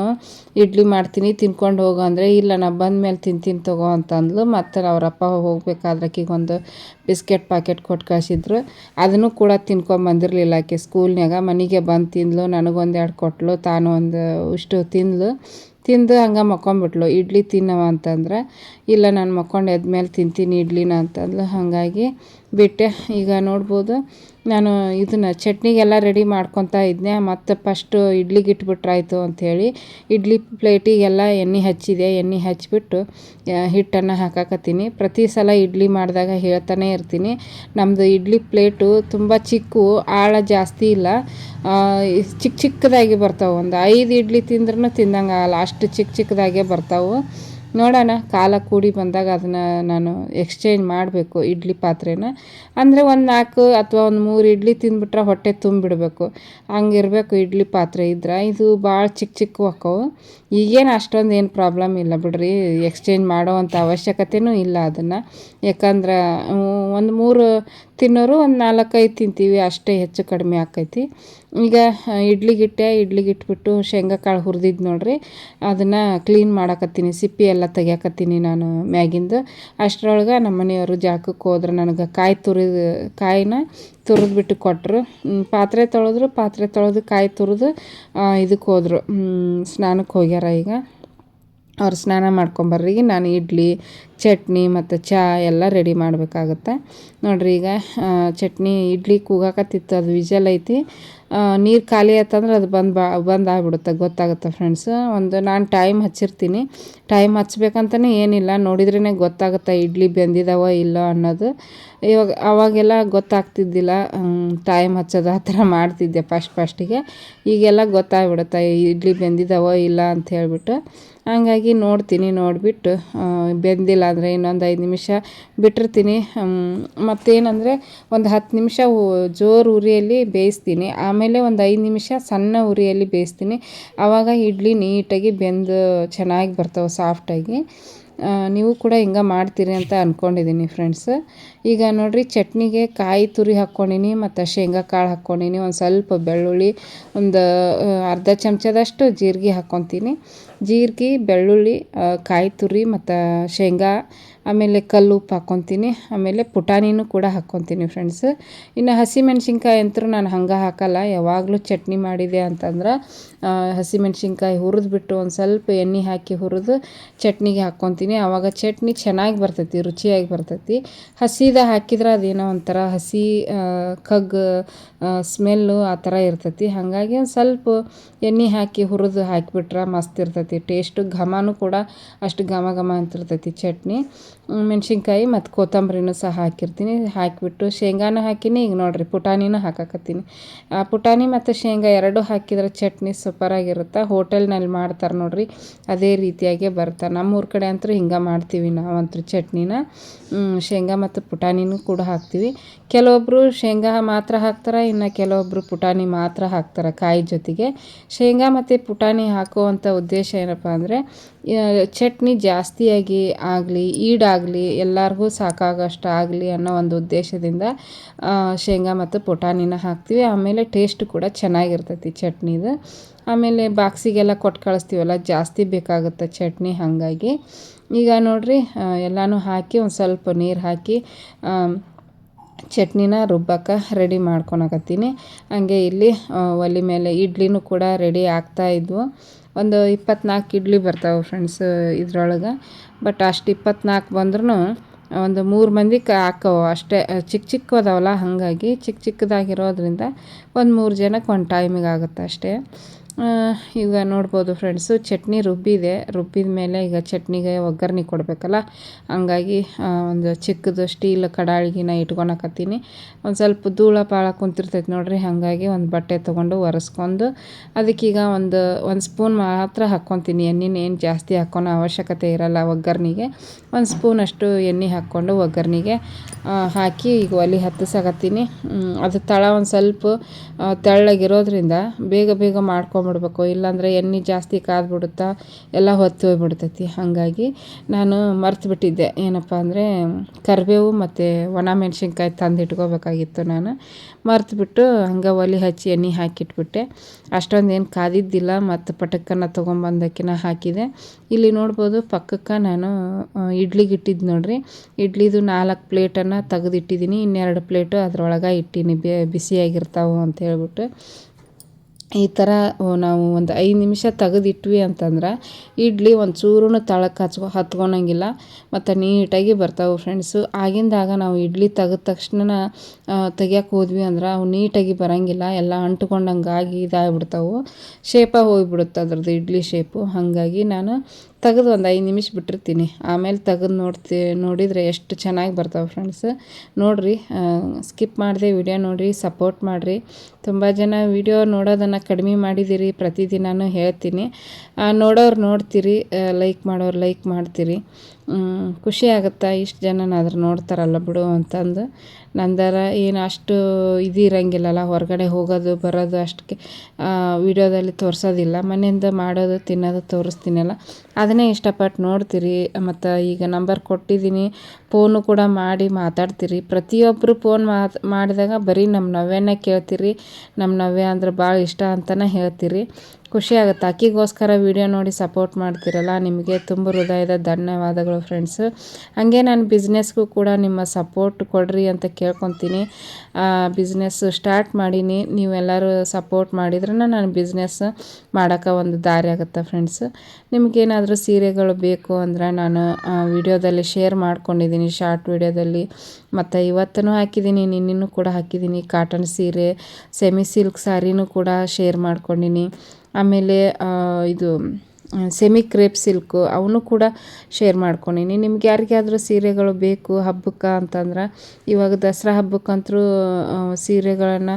ಇಡ್ಲಿ ಮಾಡ್ತೀನಿ, ತಿನ್ಕೊಂಡು ಹೋಗು. ಅಂದರೆ ಇಲ್ಲ ನಾ ಬಂದ ಮೇಲೆ ತಿಂತೀನಿ ತಗೋ ಅಂತಂದ್ಲು. ಮತ್ತು ಅವರಪ್ಪ ಹೋಗ್ಬೇಕಾದ್ರೆ ಒಂದು ಬಿಸ್ಕೆಟ್ ಪ್ಯಾಕೆಟ್ ಕೊಟ್ಟು ಕಳಿಸಿದ್ರು ಅದನ್ನು ಕೂಡ ತಿನ್ಕೊಂಬಂದಿರಲಿಲ್ಲ ಆಕೆ ಸ್ಕೂಲ್ನಾಗ ಮನೆಗೆ ಬಂದು ತಿಂದ್ಲು ನನಗೊಂದೆರಡು ಕೊಟ್ಲು, ತಾನು ಒಂದು ಇಷ್ಟು ತಿಂದ್ಲು. ತಿಂದು ಹಂಗೆ ಮಕ್ಕೊಂಬಿಟ್ಲು. ಇಡ್ಲಿ ತಿನ್ನವ ಅಂತಂದ್ರೆ, ಇಲ್ಲ ನಾನು ಮಕ್ಕೊಂಡು ಎದ್ಮೇಲೆ ತಿಂತೀನಿ ಇಡ್ಲಿನ ಅಂತಂದ್ಲು. ಹಾಗಾಗಿ ಬಿಟ್ಟೆ. ಈಗ ನೋಡ್ಬೋದು. ನಾನು ಇದನ್ನು ಚಟ್ನಿಗೆಲ್ಲ ರೆಡಿ ಮಾಡ್ಕೊತಾ ಇದ್ದೆ ಮತ್ತು ಫಸ್ಟು ಇಡ್ಲಿಗೆ ಇಟ್ಬಿಟ್ರಾಯ್ತು ಅಂಥೇಳಿ ಇಡ್ಲಿ ಪ್ಲೇಟಿಗೆಲ್ಲ ಎಣ್ಣೆ ಹಚ್ಚಿದೆ. ಎಣ್ಣೆ ಹಚ್ಚಿಬಿಟ್ಟು ಹಿಟ್ಟನ್ನು ಹಾಕಾಕತ್ತೀನಿ. ಪ್ರತಿ ಸಲ ಇಡ್ಲಿ ಮಾಡಿದಾಗ ಹೇಳ್ತಾನೆ ಇರ್ತೀನಿ. ನಮ್ಮದು ಇಡ್ಲಿ ಪ್ಲೇಟು ತುಂಬ ಚಿಕ್ಕು, ಆಳ ಜಾಸ್ತಿ ಇಲ್ಲ. ಚಿಕ್ಕ ಚಿಕ್ಕದಾಗಿ ಬರ್ತಾವೆ. ಒಂದು ಐದು ಇಡ್ಲಿ ತಿಂದ್ರೂ ತಿಂದಂಗೆ ಆಗಲ್ಲ ಅಷ್ಟು ಚಿಕ್ಕ ಚಿಕ್ಕದಾಗೆ ಬರ್ತಾವೆ. ನೋಡೋಣ, ಕಾಲ ಕೂಡಿ ಬಂದಾಗ ಅದನ್ನು ನಾನು ಎಕ್ಸ್ಚೇಂಜ್ ಮಾಡಬೇಕು ಇಡ್ಲಿ ಪಾತ್ರೆನ. ಅಂದರೆ ಒಂದು ನಾಲ್ಕು ಅಥವಾ ಒಂದು ಮೂರು ಇಡ್ಲಿ ತಿಂದ್ಬಿಟ್ರೆ ಹೊಟ್ಟೆ ತುಂಬಿಡಬೇಕು. ಹಂಗಿರಬೇಕು ಇಡ್ಲಿ ಪಾತ್ರೆ ಇದ್ರೆ. ಇದು ಭಾಳ ಚಿಕ್ಕ ಚಿಕ್ಕ ಹೊಕ್ಕವು ಈಗೇನು ಅಷ್ಟೊಂದು ಏನು ಪ್ರಾಬ್ಲಮ್ ಇಲ್ಲ ಬಿಡ್ರಿ. ಎಕ್ಸ್ಚೇಂಜ್ ಮಾಡೋವಂಥ ಅವಶ್ಯಕತೆಯೂ ಇಲ್ಲ ಅದನ್ನು. ಯಾಕಂದ್ರೆ ಒಂದು ಮೂರು ತಿನ್ನೋರು ಒಂದು ನಾಲ್ಕೈದು ತಿಂತೀವಿ, ಅಷ್ಟೇ ಹೆಚ್ಚು ಕಡಿಮೆ ಆಕೈತಿ. ಈಗ ಇಡ್ಲಿಗಿಟ್ಟೆ ಇಡ್ಲಿಗಿಟ್ಬಿಟ್ಟು ಶೇಂಗಾ ಕಾಳು ಹುರಿದಿದ್ದು ನೋಡ್ರಿ, ಅದನ್ನು ಕ್ಲೀನ್ ಮಾಡಾಕತ್ತೀನಿ, ಸಿಪ್ಪಿ ಎಲ್ಲ ತೆಗಿಯಾಕತ್ತೀನಿ ನಾನು ಮ್ಯಾಗಿಂದು. ಅಷ್ಟರೊಳಗೆ ನಮ್ಮ ಮನೆಯವರು ಜಾಕಕ್ಕೆ ಹೋದ್ರೆ ನನಗೆ ಕಾಯಿ ತುರಿದು, ಕಾಯಿನ ತುರಿದ್ಬಿಟ್ಟು ಕೊಟ್ಟರು ಪಾತ್ರೆ ತೊಳೆದ್ರು, ಪಾತ್ರೆ ತೊಳೆದು ಕಾಯಿ ತುರಿದು ಇದಕ್ಕೆ ಹೋದರು. ಸ್ನಾನಕ್ಕೆ ಹೋಗ್ಯಾರ ಈಗ. ಅವ್ರು ಸ್ನಾನ ಮಾಡ್ಕೊಂಬರ್ರಿ, ನಾನು ಇಡ್ಲಿ, ಚಟ್ನಿ ಮತ್ತು ಚಾ ಎಲ್ಲ ರೆಡಿ ಮಾಡಬೇಕಾಗತ್ತೆ. ನೋಡಿರಿ ಈಗ ಚಟ್ನಿ ಇಡ್ಲಿ ಕೂಗಾಕತ್ತಿತ್ತು, ಅದು ವಿಜಲ್ ಐತಿ. ನೀರು ಖಾಲಿ ಆಯ್ತಂದ್ರೆ ಅದು ಬಂದು ಬಾ, ಬಂದು ಆಗ್ಬಿಡುತ್ತೆ, ಗೊತ್ತಾಗುತ್ತೆ ಫ್ರೆಂಡ್ಸ್ ಒಂದು ನಾನು ಟೈಮ್ ಹಚ್ಚಿರ್ತೀನಿ. ಟೈಮ್ ಹಚ್ಬೇಕಂತಲೇ ಏನಿಲ್ಲ ನೋಡಿದ್ರೇ ಗೊತ್ತಾಗುತ್ತೆ ಇಡ್ಲಿ ಬೆಂದಿದಾವ ಇಲ್ಲ ಅನ್ನೋದು. ಇವಾಗ, ಅವಾಗೆಲ್ಲ ಗೊತ್ತಾಗ್ತಿದ್ದಿಲ್ಲ ಟೈಮ್ ಹಚ್ಚೋದು ಆ ಥರ ಮಾಡ್ತಿದ್ದೆ ಫಸ್ಟ್ ಫಸ್ಟಿಗೆ ಈಗೆಲ್ಲ ಗೊತ್ತಾಗ್ಬಿಡುತ್ತೆ, ಇಡ್ಲಿ ಬೆಂದಿದಾವೋ ಇಲ್ಲ ಅಂತ ಹೇಳ್ಬಿಟ್ಟು. ಹಂಗಾಗಿ ನೋಡ್ತೀನಿ, ನೋಡಿಬಿಟ್ಟು ಬೆಂದಿಲ್ಲ ಅಂದರೆ ಇನ್ನೊಂದು ಐದು ನಿಮಿಷ ಬಿಟ್ಟಿರ್ತೀನಿ. ಮತ್ತೇನಂದರೆ ಒಂದು ಹತ್ತು ನಿಮಿಷ ಜೋರು ಉರಿಯಲ್ಲಿ ಬೇಯಿಸ್ತೀನಿ. ಆಮೇಲೆ ಒಂದು ಐದು ನಿಮಿಷ ಸಣ್ಣ ಉರಿಯಲ್ಲಿ ಬೇಯಿಸ್ತೀನಿ. ಆವಾಗ ಇಡ್ಲಿ ನೀಟಾಗಿ ಬೆಂದು ಚೆನ್ನಾಗಿ ಬರ್ತವೆ ಸಾಫ್ಟಾಗಿ ನೀವು ಕೂಡ ಹಿಂಗೆ ಮಾಡ್ತೀರಿ ಅಂತ ಅಂದ್ಕೊಂಡಿದ್ದೀನಿ ಫ್ರೆಂಡ್ಸ್ ಈಗ ನೋಡಿರಿ, ಚಟ್ನಿಗೆ ಕಾಯಿ ತುರಿ ಹಾಕ್ಕೊಂಡಿನಿ ಮತ್ತು ಶೇಂಗಾ ಕಾಳು ಹಾಕ್ಕೊಂಡಿನಿ ಒಂದು ಸ್ವಲ್ಪ ಬೆಳ್ಳುಳ್ಳಿ, ಒಂದು ಅರ್ಧ ಚಮಚದಷ್ಟು ಜೀರಿಗೆ ಹಾಕ್ಕೊತೀನಿ ಜೀರಿಗೆ, ಬೆಳ್ಳುಳ್ಳಿ ಕಾಯಿ ತುರಿ, ಮತ್ತು ಶೇಂಗಾ ಆಮೇಲೆ ಕಲ್ಲು ಉಪ್ಪು ಹಾಕ್ಕೊತೀನಿ. ಆಮೇಲೆ ಪುಟಾಣಿನೂ ಕೂಡ ಹಾಕ್ಕೊತೀನಿ ಫ್ರೆಂಡ್ಸ್ ಇನ್ನು ಹಸಿಮೆಣ್ಸಿನ್ಕಾಯಿ ಅಂತೂ ನಾನು ಹಂಗೆ ಹಾಕಲ್ಲ. ಯಾವಾಗಲೂ ಚಟ್ನಿ ಮಾಡಿದೆ ಅಂತಂದ್ರೆ ಹಸಿ ಹಸಿಮೆಣ್ಸಿನ್ಕಾಯಿ ಹುರಿದ್ಬಿಟ್ಟು ಒಂದು ಸ್ವಲ್ಪ ಎಣ್ಣೆ ಹಾಕಿ ಹುರಿದು ಚಟ್ನಿಗೆ ಹಾಕ್ಕೊತೀನಿ. ಆವಾಗ ಚಟ್ನಿ ಚೆನ್ನಾಗಿ ಬರ್ತೈತಿ, ರುಚಿಯಾಗಿ ಬರ್ತೈತಿ. ಹಸಿದ ಹಾಕಿದ್ರೆ ಅದೇನೋ ಒಂಥರ ಹಸಿ ಕಗ್ ಸ್ಮೆಲ್ಲು ಆ ಥರ ಇರ್ತೈತಿ. ಹಾಗಾಗಿ ಒಂದು ಸ್ವಲ್ಪ ಎಣ್ಣೆ ಹಾಕಿ ಹುರಿದು ಹಾಕಿಬಿಟ್ರೆ ಮಸ್ತ್ ಇರ್ತೈತಿ. ಟೇಸ್ಟು ಘಮನೂ ಕೂಡ ಅಷ್ಟು ಘಮ ಘಮ ಅಂತಿರ್ತೈತಿ ಚಟ್ನಿ. ಮೆಣಸಿನ್ಕಾಯಿ ಮತ್ತು ಕೊತ್ತಂಬರಿನೂ ಸಹ ಹಾಕಿರ್ತೀನಿ. ಹಾಕಿಬಿಟ್ಟು ಶೇಂಗಾನೂ ಹಾಕಿನಿ. ಈಗ ನೋಡಿರಿ ಪುಟಾಣಿನೂ ಹಾಕಾಕತ್ತೀನಿ. ಆ ಪುಟಾಣಿ ಮತ್ತು ಶೇಂಗಾ ಎರಡೂ ಹಾಕಿದ್ರೆ ಚಟ್ನಿ ಸೂಪರಾಗಿರುತ್ತೆ? ಹೋಟೆಲ್ನಲ್ಲಿ ಮಾಡ್ತಾರೆ ನೋಡ್ರಿ, ಅದೇ ರೀತಿಯಾಗಿ ಬರ್ತಾರೆ. ನಮ್ಮೂರ ಕಡೆ ಅಂತೂ ಹಿಂಗೆ ಮಾಡ್ತೀವಿ ನಾವಂತೂ ಚಟ್ನಿನ. ಶೇಂಗಾ ಮತ್ತು ಪುಟಾಣಿನೂ ಕೂಡ ಹಾಕ್ತೀವಿ. ಕೆಲವೊಬ್ಬರು ಶೇಂಗಾ ಮಾತ್ರ ಹಾಕ್ತಾರೆ, ಇನ್ನು ಕೆಲವೊಬ್ಬರು ಪುಟಾಣಿ ಮಾತ್ರ ಹಾಕ್ತಾರೆ ಕಾಯಿ ಜೊತೆಗೆ. ಶೇಂಗಾ ಮತ್ತು ಪುಟಾಣಿ ಹಾಕುವಂಥ ಉದ್ದೇಶ ಏನಪ್ಪ ಅಂದರೆ ಚಟ್ನಿ ಜಾಸ್ತಿಯಾಗಿ ಆಗಲಿ, ಈಡಾಗಲಿ, ಎಲ್ಲರಿಗೂ ಸಾಕಾಗೋಷ್ಟು ಆಗಲಿ ಅನ್ನೋ ಒಂದು ಉದ್ದೇಶದಿಂದ ಶೇಂಗಾ ಮತ್ತು ಪುಟಾಣಿನ ಹಾಕ್ತೀವಿ. ಆಮೇಲೆ ಟೇಸ್ಟ್ ಕೂಡ ಚೆನ್ನಾಗಿರ್ತೈತಿ ಚಟ್ನಿದು. ಆಮೇಲೆ ಬಾಕ್ಸಿಗೆಲ್ಲ ಕೊಟ್ಟು ಕಳಿಸ್ತೀವಲ್ಲ, ಜಾಸ್ತಿ ಬೇಕಾಗುತ್ತೆ ಚಟ್ನಿ ಹಾಗಾಗಿ. ಈಗ ನೋಡಿರಿ ಎಲ್ಲನೂ ಹಾಕಿ ಒಂದು ಸ್ವಲ್ಪ ನೀರು ಹಾಕಿ ಚಟ್ನಿನ ರುಬ್ಬಕ್ಕೆ ರೆಡಿ ಮಾಡ್ಕೊಳಕತ್ತೀನಿ ಹಂಗೆ ಇಲ್ಲಿ ಒಲೆ ಮೇಲೆ ಇಡ್ಲಿನೂ ಕೂಡ ರೆಡಿ ಆಗ್ತಾ ಇದ್ವು. ಒಂದು ಇಪ್ಪತ್ನಾಲ್ಕು ಇಡ್ಲಿ ಬರ್ತಾವೆ ಫ್ರೆಂಡ್ಸ್ ಇದ್ರೊಳಗೆ. ಬಟ್ ಅಷ್ಟು ಇಪ್ಪತ್ನಾಲ್ಕು ಬಂದ್ರೂ ಒಂದು ಮೂರು ಮಂದಿಗೆ ಹಾಕೋ ಅಷ್ಟೇ ಚಿಕ್ಕ ಚಿಕ್ಕ ಅದಾವಲ್ಲ, ಹಾಗಾಗಿ ಚಿಕ್ಕ ಚಿಕ್ಕದಾಗಿರೋದ್ರಿಂದ ಒಂದು ಮೂರು ಜನಕ್ಕೆ ಒಂದು ಟೈಮಿಗೆ ಆಗುತ್ತೆ ಅಷ್ಟೇ. ಈಗ ನೋಡ್ಬೋದು ಫ್ರೆಂಡ್ಸು ಚಟ್ನಿ ರುಬ್ಬಿದೆ ರುಬ್ಬಿದ ಮೇಲೆ ಈಗ ಚಟ್ನಿಗೆ ಒಗ್ಗರಣೆ ಕೊಡಬೇಕಲ್ಲ? ಹಂಗಾಗಿ ಒಂದು ಚಿಕ್ಕದು ಸ್ಟೀಲ್ ಕಡಾಳಿಗಿನ ಇಟ್ಕೊಳಕತ್ತೀನಿ. ಒಂದು ಸ್ವಲ್ಪ ಧೂಳ ಪಾಳ ಕುಂತಿರ್ತೈತೆ ನೋಡಿರಿ, ಹಾಗಾಗಿ ಒಂದು ಬಟ್ಟೆ ತೊಗೊಂಡು ಒರೆಸ್ಕೊಂಡು ಅದಕ್ಕೀಗ ಒಂದು ಒಂದು ಸ್ಪೂನ್ ಮಾತ್ರ ಹಾಕ್ಕೊತೀನಿ. ಎಣ್ಣೆನ ಏನು ಜಾಸ್ತಿ ಹಾಕ್ಕೊಳೋ ಅವಶ್ಯಕತೆ ಇರಲ್ಲ ಒಗ್ಗರಣೆಗೆ. ಒಂದು ಸ್ಪೂನ್ ಅಷ್ಟು ಎಣ್ಣೆ ಹಾಕ್ಕೊಂಡು ಒಗ್ಗರಣೆಗೆ ಹಾಕಿ ಈಗ ಒಲೆ ಹತ್ತಿಸಕತ್ತೀನಿ. ಅದು ತಳ ಒಂದು ಸ್ವಲ್ಪ ತೆಳ್ಳಗಿರೋದ್ರಿಂದ ಬೇಗ ಬೇಗ ಮಾಡ್ಕೊಂಬಿಡ್ಬೇಕು ಇಲ್ಲಾಂದರೆ ಎಣ್ಣೆ ಜಾಸ್ತಿ ಕಾದ್ಬಿಡುತ್ತಾ ಎಲ್ಲ ಹೊತ್ತು ಹೋಗ್ಬಿಡ್ತೈತಿ. ಹಾಗಾಗಿ ನಾನು ಮರ್ತು ಬಿಟ್ಟಿದ್ದೆ. ಏನಪ್ಪ ಅಂದರೆ ಕರಿಬೇವು ಮತ್ತು ಒಣ ಮೆಣಸಿನ್ಕಾಯಿ ತಂದು ಇಟ್ಕೋಬೇಕಾಗಿತ್ತು ನಾನು. ಮರ್ತು ಬಿಟ್ಟು ಹಂಗೆ ಒಲೆ ಹಚ್ಚಿ ಎಣ್ಣೆ ಹಾಕಿಟ್ಬಿಟ್ಟೆ. ಅಷ್ಟೊಂದು ಏನು ಕಾದಿದ್ದಿಲ್ಲ, ಮತ್ತು ಪಟಕ್ಕನ್ನು ತೊಗೊಂಬಂದಕ್ಕಿನ ಹಾಕಿದೆ. ಇಲ್ಲಿ ನೋಡ್ಬೋದು ಪಕ್ಕಕ್ಕೆ ನಾನು ಇಡ್ಲಿಗೆ ಇಟ್ಟಿದ್ದು ನೋಡ್ರಿ. ಇಡ್ಲಿದು ನಾಲ್ಕು ಪ್ಲೇಟನ್ನು ತೆಗೆದಿಟ್ಟಿದ್ದೀನಿ ಇನ್ನೆರಡು ಪ್ಲೇಟು ಅದರೊಳಗೆ ಇಟ್ಟೀನಿ. ಬಿಸಿಯಾಗಿರ್ತಾವೆ ಅಂತ ಹೇಳ್ಬಿಟ್ಟು. ಈ ಥರ ನಾವು ಒಂದು ಐದು ನಿಮಿಷ ತೆಗೆದಿಟ್ವಿ ಅಂತಂದ್ರೆ, ಇಡ್ಲಿ ಒಂದು ಚೂರು ತಳಕ್ಕೆ ಹಚ್ಕೊ, ಹತ್ಕೊಳಂಗಿಲ್ಲ, ಮತ್ತು ನೀಟಾಗಿ ಬರ್ತಾವೆ ಫ್ರೆಂಡ್ಸು ಆಗಿಂದಾಗ ನಾವು ಇಡ್ಲಿ ತೆಗೆದ ತಕ್ಷಣ ತೆಗಿಯಕ್ಕೆ ಹೋದ್ವಿ ಅಂದ್ರೆ ಅವು ನೀಟಾಗಿ ಬರೋಂಗಿಲ್ಲ, ಎಲ್ಲ ಅಂಟ್ಕೊಂಡಂಗೆ ಆಗಿ ಇದಾಗ್ಬಿಡ್ತಾವೆ. ಶೇಪ ಹೋಗಿಬಿಡುತ್ತೆ ಅದ್ರದ್ದು ಇಡ್ಲಿ ಶೇಪು ಹಾಗಾಗಿ ನಾನು ತೆಗೆದು ಒಂದು ಐದು ನಿಮಿಷ ಬಿಟ್ಟಿರ್ತೀನಿ. ಆಮೇಲೆ ತೆಗೆದು ನೋಡ್ತಿ, ನೋಡಿದರೆ ಎಷ್ಟು ಚೆನ್ನಾಗಿ ಬರ್ತಾವೆ ಫ್ರೆಂಡ್ಸ್ ನೋಡಿರಿ ಸ್ಕಿಪ್ ಮಾಡಿದೆ ವಿಡಿಯೋ ನೋಡಿರಿ ಸಪೋರ್ಟ್ ಮಾಡಿರಿ. ತುಂಬ ಜನ ವಿಡಿಯೋ ನೋಡೋದನ್ನು ಕಡಿಮೆ ಮಾಡಿದ್ದೀರಿ ಪ್ರತಿದಿನವೂ ಹೇಳ್ತೀನಿ. ನೋಡೋರು ನೋಡ್ತೀರಿ ಲೈಕ್ ಮಾಡೋರು ಲೈಕ್ ಮಾಡ್ತೀರಿ. ಖುಷಿ ಆಗುತ್ತೆ? ಇಷ್ಟು ಜನನಾದ್ರೂ ನೋಡ್ತಾರಲ್ಲ ಬಿಡು ಅಂತಂದು. ನಂದರ ಏನು ಅಷ್ಟು ಇದು ಇರಂಗಿಲ್ಲಲ್ಲ, ಹೊರಗಡೆ ಹೋಗೋದು, ಬರೋದು ಅಷ್ಟಕ್ಕೆ ವಿಡಿಯೋದಲ್ಲಿ ತೋರಿಸೋದಿಲ್ಲ. ಮನೆಯಿಂದ ಮಾಡೋದು, ತಿನ್ನೋದು ತೋರಿಸ್ತೀನಲ್ಲ. ಅದನ್ನೇ ಇಷ್ಟಪಟ್ಟು ನೋಡ್ತೀರಿ. ಮತ್ತು ಈಗ ನಂಬರ್ ಕೊಟ್ಟಿದ್ದೀನಿ. ಫೋನು ಕೂಡ ಮಾಡಿ ಮಾತಾಡ್ತೀರಿ. ಪ್ರತಿಯೊಬ್ಬರು ಫೋನ್ ಮಾತ್, ಮಾಡಿದಾಗ ಬರೀ ನಮ್ಮ ನವ್ಯನ ಕೇಳ್ತೀರಿ. ನಮ್ಮ ನವ್ಯ ಅಂದ್ರೆ ಭಾಳ ಇಷ್ಟ ಅಂತಲೇ ಹೇಳ್ತೀರಿ. ಖುಷಿ ಆಗುತ್ತೆ ಅಕ್ಕಿಗೋಸ್ಕರ ವಿಡಿಯೋ ನೋಡಿ ಸಪೋರ್ಟ್ ಮಾಡ್ತೀರಲ್ಲ, ನಿಮಗೆ ತುಂಬ ಹೃದಯದ ಧನ್ಯವಾದಗಳು ಫ್ರೆಂಡ್ಸು ಹಾಗೆ ನಾನು ಬಿಸ್ನೆಸ್ಗೂ ಕೂಡ ನಿಮ್ಮ ಸಪೋರ್ಟ್ ಕೊಡ್ರಿ ಅಂತ ಕೇಳ್ಕೊತೀನಿ. ಬಿಸ್ನೆಸ್ ಸ್ಟಾರ್ಟ್ ಮಾಡೀನಿ ನೀವೆಲ್ಲರೂ ಸಪೋರ್ಟ್ ಮಾಡಿದ್ರೆ ನಾನು ಬಿಸ್ನೆಸ್ ಮಾಡೋಕ್ಕೆ ಒಂದು ದಾರಿ ಆಗುತ್ತೆ ಫ್ರೆಂಡ್ಸ್ ನಿಮಗೇನಾದರೂ ಸೀರೆಗಳು ಬೇಕು ಅಂದರೆ ನಾನು ವಿಡಿಯೋದಲ್ಲಿ ಶೇರ್ ಮಾಡ್ಕೊಂಡಿದ್ದೀನಿ ಶಾರ್ಟ್ ವಿಡಿಯೋದಲ್ಲಿ ಮತ್ತು ಇವತ್ತೂ ಹಾಕಿದ್ದೀನಿ ನಿನ್ನೆನೂ ಕೂಡ ಹಾಕಿದ್ದೀನಿ ಕಾಟನ್ ಸೀರೆ ಸೆಮಿ ಸಿಲ್ಕ್ ಸ್ಯಾರಿನೂ ಕೂಡ ಶೇರ್ ಮಾಡ್ಕೊಂಡಿನಿ. ಆಮೇಲೆ ಇದು, ಸೆಮಿ ಕ್ರೇಪ್ ಸಿಲ್ಕು ಅವನು ಕೂಡ ಶೇರ್ ಮಾಡ್ಕೊಂಡಿನಿ. ನಿಮ್ಗೆ ಯಾರಿಗಾದ್ರೂ ಸೀರೆಗಳು ಬೇಕು, ಹಬ್ಬಕ್ಕೆ ಅಂತಂದ್ರೆ ಇವಾಗ ದಸರಾ ಹಬ್ಬಕ್ಕಂತೂ ಸೀರೆಗಳನ್ನು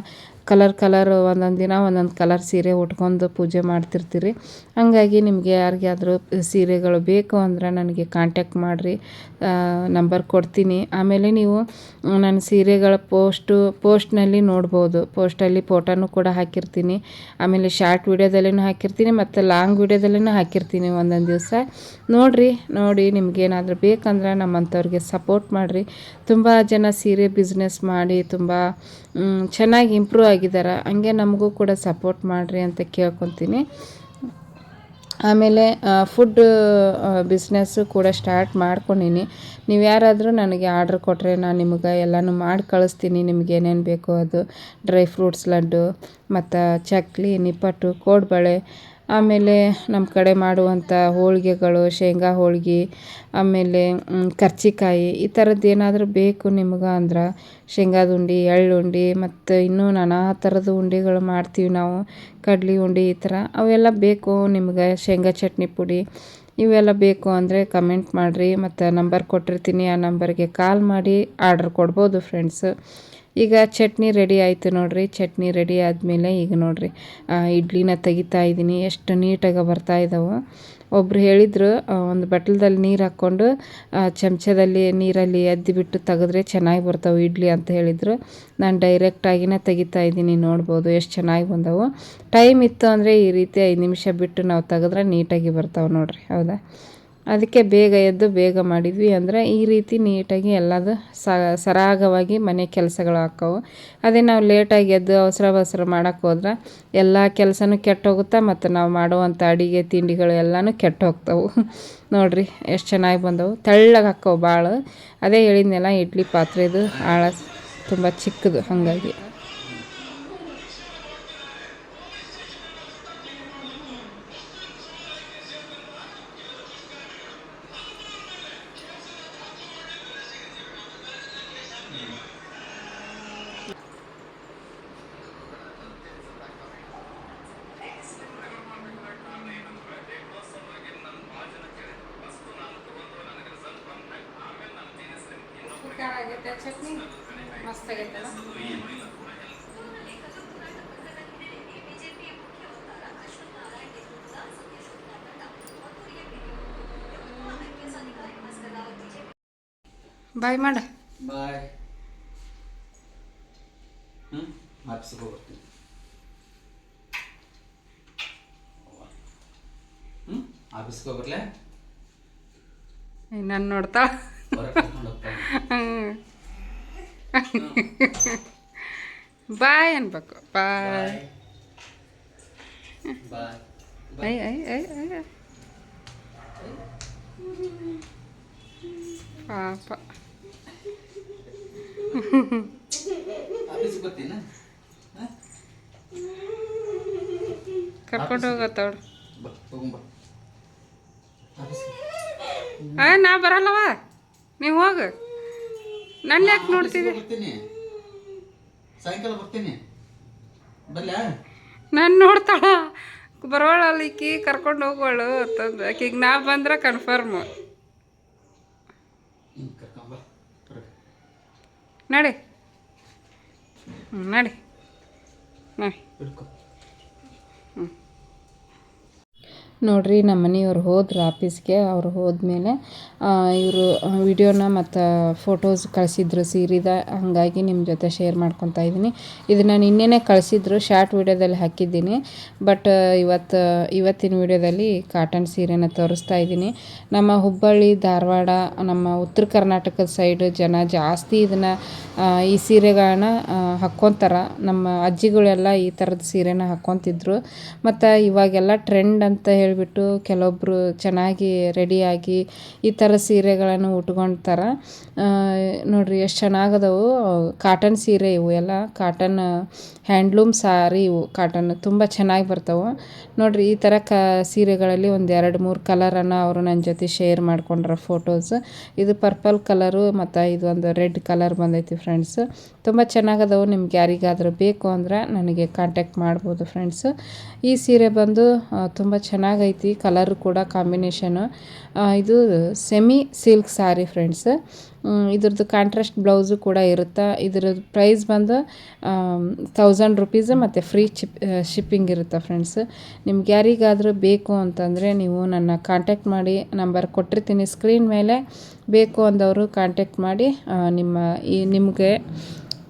ಕಲರ್ ಕಲರ್ ಒಂದೊಂದು ದಿನ ಒಂದೊಂದು ಕಲರ್ ಸೀರೆ ಉಟ್ಕೊಂಡು ಪೂಜೆ ಮಾಡ್ತಿರ್ತೀರಿ. ಹಾಗಾಗಿ ನಿಮಗೆ ಯಾರಿಗಾದರೂ ಸೀರೆಗಳು ಬೇಕು ಅಂದ್ರೆ ನನಗೆ ಕಾಂಟ್ಯಾಕ್ಟ್ ಮಾಡಿರಿ. ನಂಬರ್ ಕೊಡ್ತೀನಿ. ಆಮೇಲೆ ನೀವು ನನ್ನ ಸೀರೆಗಳ ಪೋಸ್ಟು ಪೋಸ್ಟ್ನಲ್ಲಿ ನೋಡ್ಬೋದು. ಪೋಸ್ಟಲ್ಲಿ ಫೋಟೋನು ಕೂಡ ಹಾಕಿರ್ತೀನಿ. ಆಮೇಲೆ ಶಾರ್ಟ್ ವೀಡಿಯೋದಲ್ಲಿನೂ ಹಾಕಿರ್ತೀನಿ ಮತ್ತು ಲಾಂಗ್ ವೀಡಿಯೋದಲ್ಲಿನೂ ಹಾಕಿರ್ತೀನಿ ಒಂದೊಂದು ದಿವಸ. ನೋಡಿರಿ, ನೋಡಿ ನಿಮಗೇನಾದರೂ ಬೇಕಂದ್ರೆ ನಮ್ಮಂಥವ್ರಿಗೆ ಸಪೋರ್ಟ್ ಮಾಡಿರಿ. ತುಂಬ ಜನ ಸೀರೆ ಬಿಸ್ನೆಸ್ ಮಾಡಿ, ತುಂಬ ಚೆನ್ನಾಗಿ ಇಂಪ್ರೂವ್ ಆಗಿದ್ದಾರೆ ಹಂಗೆ ನಮಗೂ ಕೂಡ ಸಪೋರ್ಟ್ ಮಾಡಿರಿ ಅಂತ ಕೇಳ್ಕೊತೀನಿ. ಆಮೇಲೆ ಫುಡ್ ಬಿಸ್ನೆಸ್ಸು ಕೂಡ ಸ್ಟಾರ್ಟ್ ಮಾಡ್ಕೊಂಡಿನಿ. ನೀವು ಯಾರಾದರೂ ನನಗೆ ಆರ್ಡ್ರ್ ಕೊಟ್ಟರೆ ನಾನು ನಿಮಗೆ ಎಲ್ಲನೂ ಮಾಡಿ ಕಳಿಸ್ತೀನಿ. ನಿಮ್ಗೆ ಏನೇನು ಬೇಕೋ ಅದು. ಡ್ರೈ ಫ್ರೂಟ್ಸ್ ಲಡ್ಡು, ಮತ್ತು ಚಕ್ಲಿ, ನಿಪ್ಪಟ್ಟು, ಕೋಡ್ಬಳೆ ಆಮೇಲೆ ನಮ್ಮ ಕಡೆ ಮಾಡುವಂಥ ಹೋಳಿಗೆಗಳು, ಶೇಂಗಾ ಹೋಳ್ಗೆ, ಆಮೇಲೆ ಕರ್ಚಿಕಾಯಿ, ಈ ಥರದ್ದು ಏನಾದರೂ ಬೇಕು ನಿಮ್ಗೆ ಅಂದ್ರೆ ಶೇಂಗಾದ ಉಂಡೆ ಎಳ್ಳುಂಡೆ, ಮತ್ತು ಇನ್ನೂ ನಾನಾ ಥರದ ಉಂಡೆಗಳು ಮಾಡ್ತೀವಿ ನಾವು, ಕಡ್ಲೆ ಉಂಡೆ ಈ ಥರ, ಅವೆಲ್ಲ ಬೇಕು ನಿಮ್ಗೆ, ಶೇಂಗಾ ಚಟ್ನಿ ಪುಡಿ, ಇವೆಲ್ಲ ಬೇಕು ಅಂದರೆ ಕಮೆಂಟ್ ಮಾಡಿರಿ, ಮತ್ತು ನಂಬರ್ ಕೊಟ್ಟಿರ್ತೀನಿ, ಆ ನಂಬರ್ಗೆ ಕಾಲ್ ಮಾಡಿ ಆರ್ಡ್ರ್ ಕೊಡ್ಬೋದು ಫ್ರೆಂಡ್ಸ್ ಈಗ ಚಟ್ನಿ ರೆಡಿ ಆಯಿತು ನೋಡಿರಿ. ಚಟ್ನಿ ರೆಡಿ ಆದಮೇಲೆ ಈಗ ನೋಡಿರಿ ಇಡ್ಲಿನ ತೆಗಿತಾ ಇದ್ದೀನಿ ಎಷ್ಟು ನೀಟಾಗಿ ಬರ್ತಾ ಇದ್ದಾವೆ ಒಬ್ರು ಹೇಳಿದರು ಒಂದು ಬಟ್ಲದಲ್ಲಿ ನೀರು ಹಾಕ್ಕೊಂಡು ಚಮಚದಲ್ಲಿ ನೀರಲ್ಲಿ ಎದ್ದಿಬಿಟ್ಟು ತೆಗೆದ್ರೆ ಚೆನ್ನಾಗಿ ಬರ್ತಾವೆ ಇಡ್ಲಿ ಅಂತ ಹೇಳಿದರು. ನಾನು ಡೈರೆಕ್ಟಾಗಿನೇ ತೆಗಿತಾ ಇದ್ದೀನಿ ನೋಡ್ಬೋದು ಎಷ್ಟು ಚೆನ್ನಾಗಿ ಬಂದವು. ಟೈಮ್ ಇತ್ತು ಅಂದರೆ ಈ ರೀತಿ ಐದು ನಿಮಿಷ ಬಿಟ್ಟು ನಾವು ತೆಗೆದ್ರೆ ನೀಟಾಗಿ ಬರ್ತಾವೆ ನೋಡಿರಿ. ಹೌದಾ? ಅದಕ್ಕೆ ಬೇಗ ಎದ್ದು ಬೇಗ ಮಾಡಿದ್ವಿ ಅಂದರೆ ಈ ರೀತಿ ನೀಟಾಗಿ ಎಲ್ಲದು ಸರಾಗವಾಗಿ ಮನೆ ಕೆಲಸಗಳು ಆಕ್ಕವು ಅದೇ ನಾವು ಲೇಟಾಗಿ ಎದ್ದು ಅವಸರ ಅವಸರ ಮಾಡೋಕ್ಕೆ ಹೋದ್ರೆ ಎಲ್ಲ ಕೆಲಸನೂ ಕೆಟ್ಟೋಗುತ್ತೆ ಮತ್ತು ನಾವು ಮಾಡುವಂಥ ಅಡಿಗೆ ತಿಂಡಿಗಳು ಎಲ್ಲನೂ ಕೆಟ್ಟು ಹೋಗ್ತವೆ ನೋಡಿರಿ ಎಷ್ಟು ಚೆನ್ನಾಗಿ ಬಂದವು. ತೆಳ್ಳಗೆ ಹಾಕ್ಕವು ಭಾಳ ಅದೇ ಹೇಳಿದ್ನೆಲ್ಲ, ಇಡ್ಲಿ ಪಾತ್ರೆದು ಆಳ ತುಂಬ ಚಿಕ್ಕದು ಹಾಗಾಗಿ. ಆಗೈತೆ ಚಟ್ನಿ? ಮಸ್ತ್ ಆಗೈತಲ್ಲ? ಬಾಯ್ ಮಾಡ. ಬಾಯ್. ಹ್ಞೂ ಆಫೀಸಿಗೆ ಹೋಗ್ಬರ್ತೀನಿ ಹ್ಞೂ ಆಫೀಸ್ಗೆ ಹೋಗ್ಬರ್ಲೆ? ನಾನು ನೋಡ್ತಾ? ಹೋಗ್ತಾನೆ ಬಾಯ್ ಅನ್ಬೇಕು. ಬಾಯ್ ಐ ಐ ಐ ಐ ಪಾಪ. ಕರ್ಕೊಂಡು ಹೋಗತ್ತವಳು ನಾ ಬರಲ್ಲವಾ? ನೀವು ಹೋಗು. ನನ್ನ ಯಾಕೆ ನೋಡ್ತೀನಿ ಬರ್ತೀನಿ. ಸಾಯಂಕಾಲ ಬರ್ತೀನಿ. ಬರ್ಲ್ಯಾ ನಾನು ನೋಡ್ತಾಳ. ಬರೋಳಲ್ಲ ಈಕಿ ಕರ್ಕೊಂಡು ಹೋಗೋಳು ಅಂತಂದು. ಆಕಿಗೆ ನಾ ಬಂದ್ರೆ ಕನ್ಫರ್ಮ್ ಹ್ಞೂ ನಡಿ. ಹ್ಞೂ ನಡಿ. ನಡಿ. ಹಿಡ್ಕೊ. ನೋಡ್ರಿ ನಮ್ಮ ಮನೆಯವ್ರು ಹೋದ್ರು ಆಫೀಸ್ಗೆ, ಅವ್ರು ಹೋದ್ಮೇಲೆ ಇವರು ವಿಡಿಯೋನ ಮತ್ತು ಫೋಟೋಸ್ ಕಳಿಸಿದ್ರು, ಸೀರೆದ, ಹಾಗಾಗಿ ನಿಮ್ಮ ಜೊತೆ ಶೇರ್ ಮಾಡ್ಕೊತಾ ಇದ್ದೀನಿ. ಇದನ್ನು ನಿನ್ನೆನೇ ಕಳಿಸಿದ್ರು ಶಾರ್ಟ್ ವಿಡಿಯೋದಲ್ಲಿ ಹಾಕಿದ್ದೀನಿ. ಬಟ್ ಇವತ್ತು, ಇವತ್ತಿನ ವಿಡಿಯೋದಲ್ಲಿ ಕಾಟನ್ ಸೀರೆನ ತೋರಿಸ್ತಾ ಇದ್ದೀನಿ. ನಮ್ಮ ಹುಬ್ಬಳ್ಳಿ, ಧಾರವಾಡ, ನಮ್ಮ ಉತ್ತರ ಕರ್ನಾಟಕದ ಸೈಡ್ ಜನ ಜಾಸ್ತಿ ಇದನ್ನು ಈ ಸೀರೆಗಳನ್ನ ಹಾಕ್ಕೊತಾರ. ನಮ್ಮ ಅಜ್ಜಿಗಳೆಲ್ಲ ಈ ಥರದ ಸೀರೆನ ಹಾಕ್ಕೊತಿದ್ರು. ಮತ್ತು ಇವಾಗೆಲ್ಲ ಟ್ರೆಂಡ್ ಅಂತ ಹೇಳಿಬಿಟ್ಟು ಕೆಲವೊಬ್ಬರು ಚೆನ್ನಾಗಿ ರೆಡಿಯಾಗಿ ಈ ಥರ ಸೀರೆಗಳನ್ನು ಉಟ್ಕೊಳ್ತಾರೆ ನೋಡಿರಿ ಎಷ್ಟು ಚೆನ್ನಾಗದವು. ಕಾಟನ್ ಸೀರೆ ಇವು ಎಲ್ಲ ಕಾಟನ್ ಹ್ಯಾಂಡ್ಲೂಮ್ ಸಾರಿ ಇವು ಕಾಟನ್ ತುಂಬ ಚೆನ್ನಾಗಿ ಬರ್ತವೆ. ನೋಡಿರಿ ಈ ಥರ ಕ, ಸೀರೆಗಳಲ್ಲಿ ಒಂದು ಎರಡು ಮೂರು ಕಲರನ್ನು ಅವರು ನನ್ನ ಜೊತೆ ಶೇರ್ ಮಾಡ್ಕೊಂಡ್ರ ಫೋಟೋಸ್ ಇದು ಪರ್ಪಲ್ ಕಲರು ಮತ್ತು ಇದು ಒಂದು ರೆಡ್ ಕಲರ್ ಬಂದೈತಿ ಫ್ರೆಂಡ್ಸ್ ತುಂಬ ಚೆನ್ನಾಗದವು ನಿಮ್ಗೆ ಯಾರಿಗಾದರೂ ಬೇಕು ಅಂದ್ರೆ ನನಗೆ ಕಾಂಟ್ಯಾಕ್ಟ್ ಮಾಡ್ಬೋದು ಫ್ರೆಂಡ್ಸ್ ಈ ಸೀರೆ ಬಂದು ತುಂಬ ಚೆನ್ನಾಗೈತಿ ಕಲರ್ ಕೂಡ ಕಾಂಬಿನೇಷನ್ ಇದು ಸೆಮಿ ಸಿಲ್ಕ್ ಸ್ಯಾರಿ ಫ್ರೆಂಡ್ಸ್ ಇದ್ರದ್ದು ಕಾಂಟ್ರಾಸ್ಟ್ ಬ್ಲೌಸು ಕೂಡ ಇರುತ್ತೆ? ಇದ್ರದ್ದು ಪ್ರೈಸ್ ಬಂದು ತೌಸಂಡ್ ರುಪೀಸ್ ಮತ್ತು ಫ್ರೀ ಚಿಪ್ ಶಿಪ್ಪಿಂಗ್ ಇರುತ್ತೆ ಫ್ರೆಂಡ್ಸ್ ನಿಮ್ಗೆ ಯಾರಿಗಾದರೂ ಬೇಕು ಅಂತಂದರೆ ನೀವು ನನ್ನ ಕಾಂಟ್ಯಾಕ್ಟ್ ಮಾಡಿ ನಂಬರ್ ಕೊಟ್ಟಿರ್ತೀನಿ ಸ್ಕ್ರೀನ್ ಮೇಲೆ. ಬೇಕು ಅಂದವರು ಕಾಂಟ್ಯಾಕ್ಟ್ ಮಾಡಿ ನಿಮ್ಮ ಈ, ನಿಮಗೆ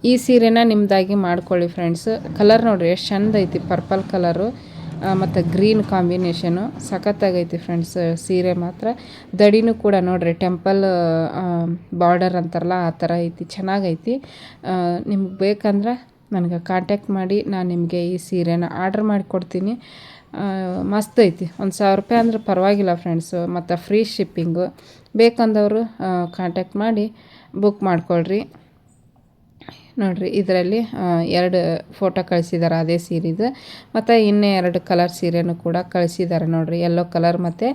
ಈ ಸೀರೆನ ನಿಮ್ಮದಾಗಿ ಮಾಡ್ಕೊಳ್ಳಿ ಫ್ರೆಂಡ್ಸ್ ಕಲರ್ ನೋಡಿರಿ, ಎಷ್ಟು ಚಂದ ಐತಿ ಪರ್ಪಲ್ ಕಲರು ಮತ್ತು ಗ್ರೀನ್ ಕಾಂಬಿನೇಷನು ಸಖತ್ತಾಗೈತಿ ಫ್ರೆಂಡ್ಸ್, ಸೀರೆ ಮಾತ್ರ. ದಡಿನೂ ಕೂಡ ನೋಡ್ರಿ, ಟೆಂಪಲ್ ಬಾರ್ಡರ್ ಅಂತಾರಲ್ಲ, ಆ ಥರ ಐತಿ, ಚೆನ್ನಾಗೈತಿ. ನಿಮ್ಗೆ ಬೇಕಂದ್ರೆ ನನಗೆ ಕಾಂಟ್ಯಾಕ್ಟ್ ಮಾಡಿ, ನಾನು ನಿಮಗೆ ಈ ಸೀರೆನ ಆರ್ಡ್ರ್ ಮಾಡಿಕೊಡ್ತೀನಿ ಮಸ್ತ್ ಐತಿ, ಒಂದು ಸಾವಿರ ರೂಪಾಯಿ ಅಂದ್ರೆ ಪರವಾಗಿಲ್ಲ ಫ್ರೆಂಡ್ಸು, ಮತ್ತು ಫ್ರೀ ಶಿಪ್ಪಿಂಗು. ಬೇಕಂದವರು ಕಾಂಟ್ಯಾಕ್ಟ್ ಮಾಡಿ, ಬುಕ್ ಮಾಡ್ಕೊಳ್ರಿ. ನೋಡಿರಿ, ಇದರಲ್ಲಿ ಎರಡು ಫೋಟೋ ಕಳಿಸಿದ್ದಾರೆ ಅದೇ ಸೀರೆದು. ಮತ್ತು ಇನ್ನೇ ಎರಡು ಕಲರ್ ಸೀರೆನೂ ಕೂಡ ಕಳಿಸಿದ್ದಾರೆ ನೋಡಿರಿ ಯೆಲ್ಲೋ ಕಲರ್ ಮತ್ತು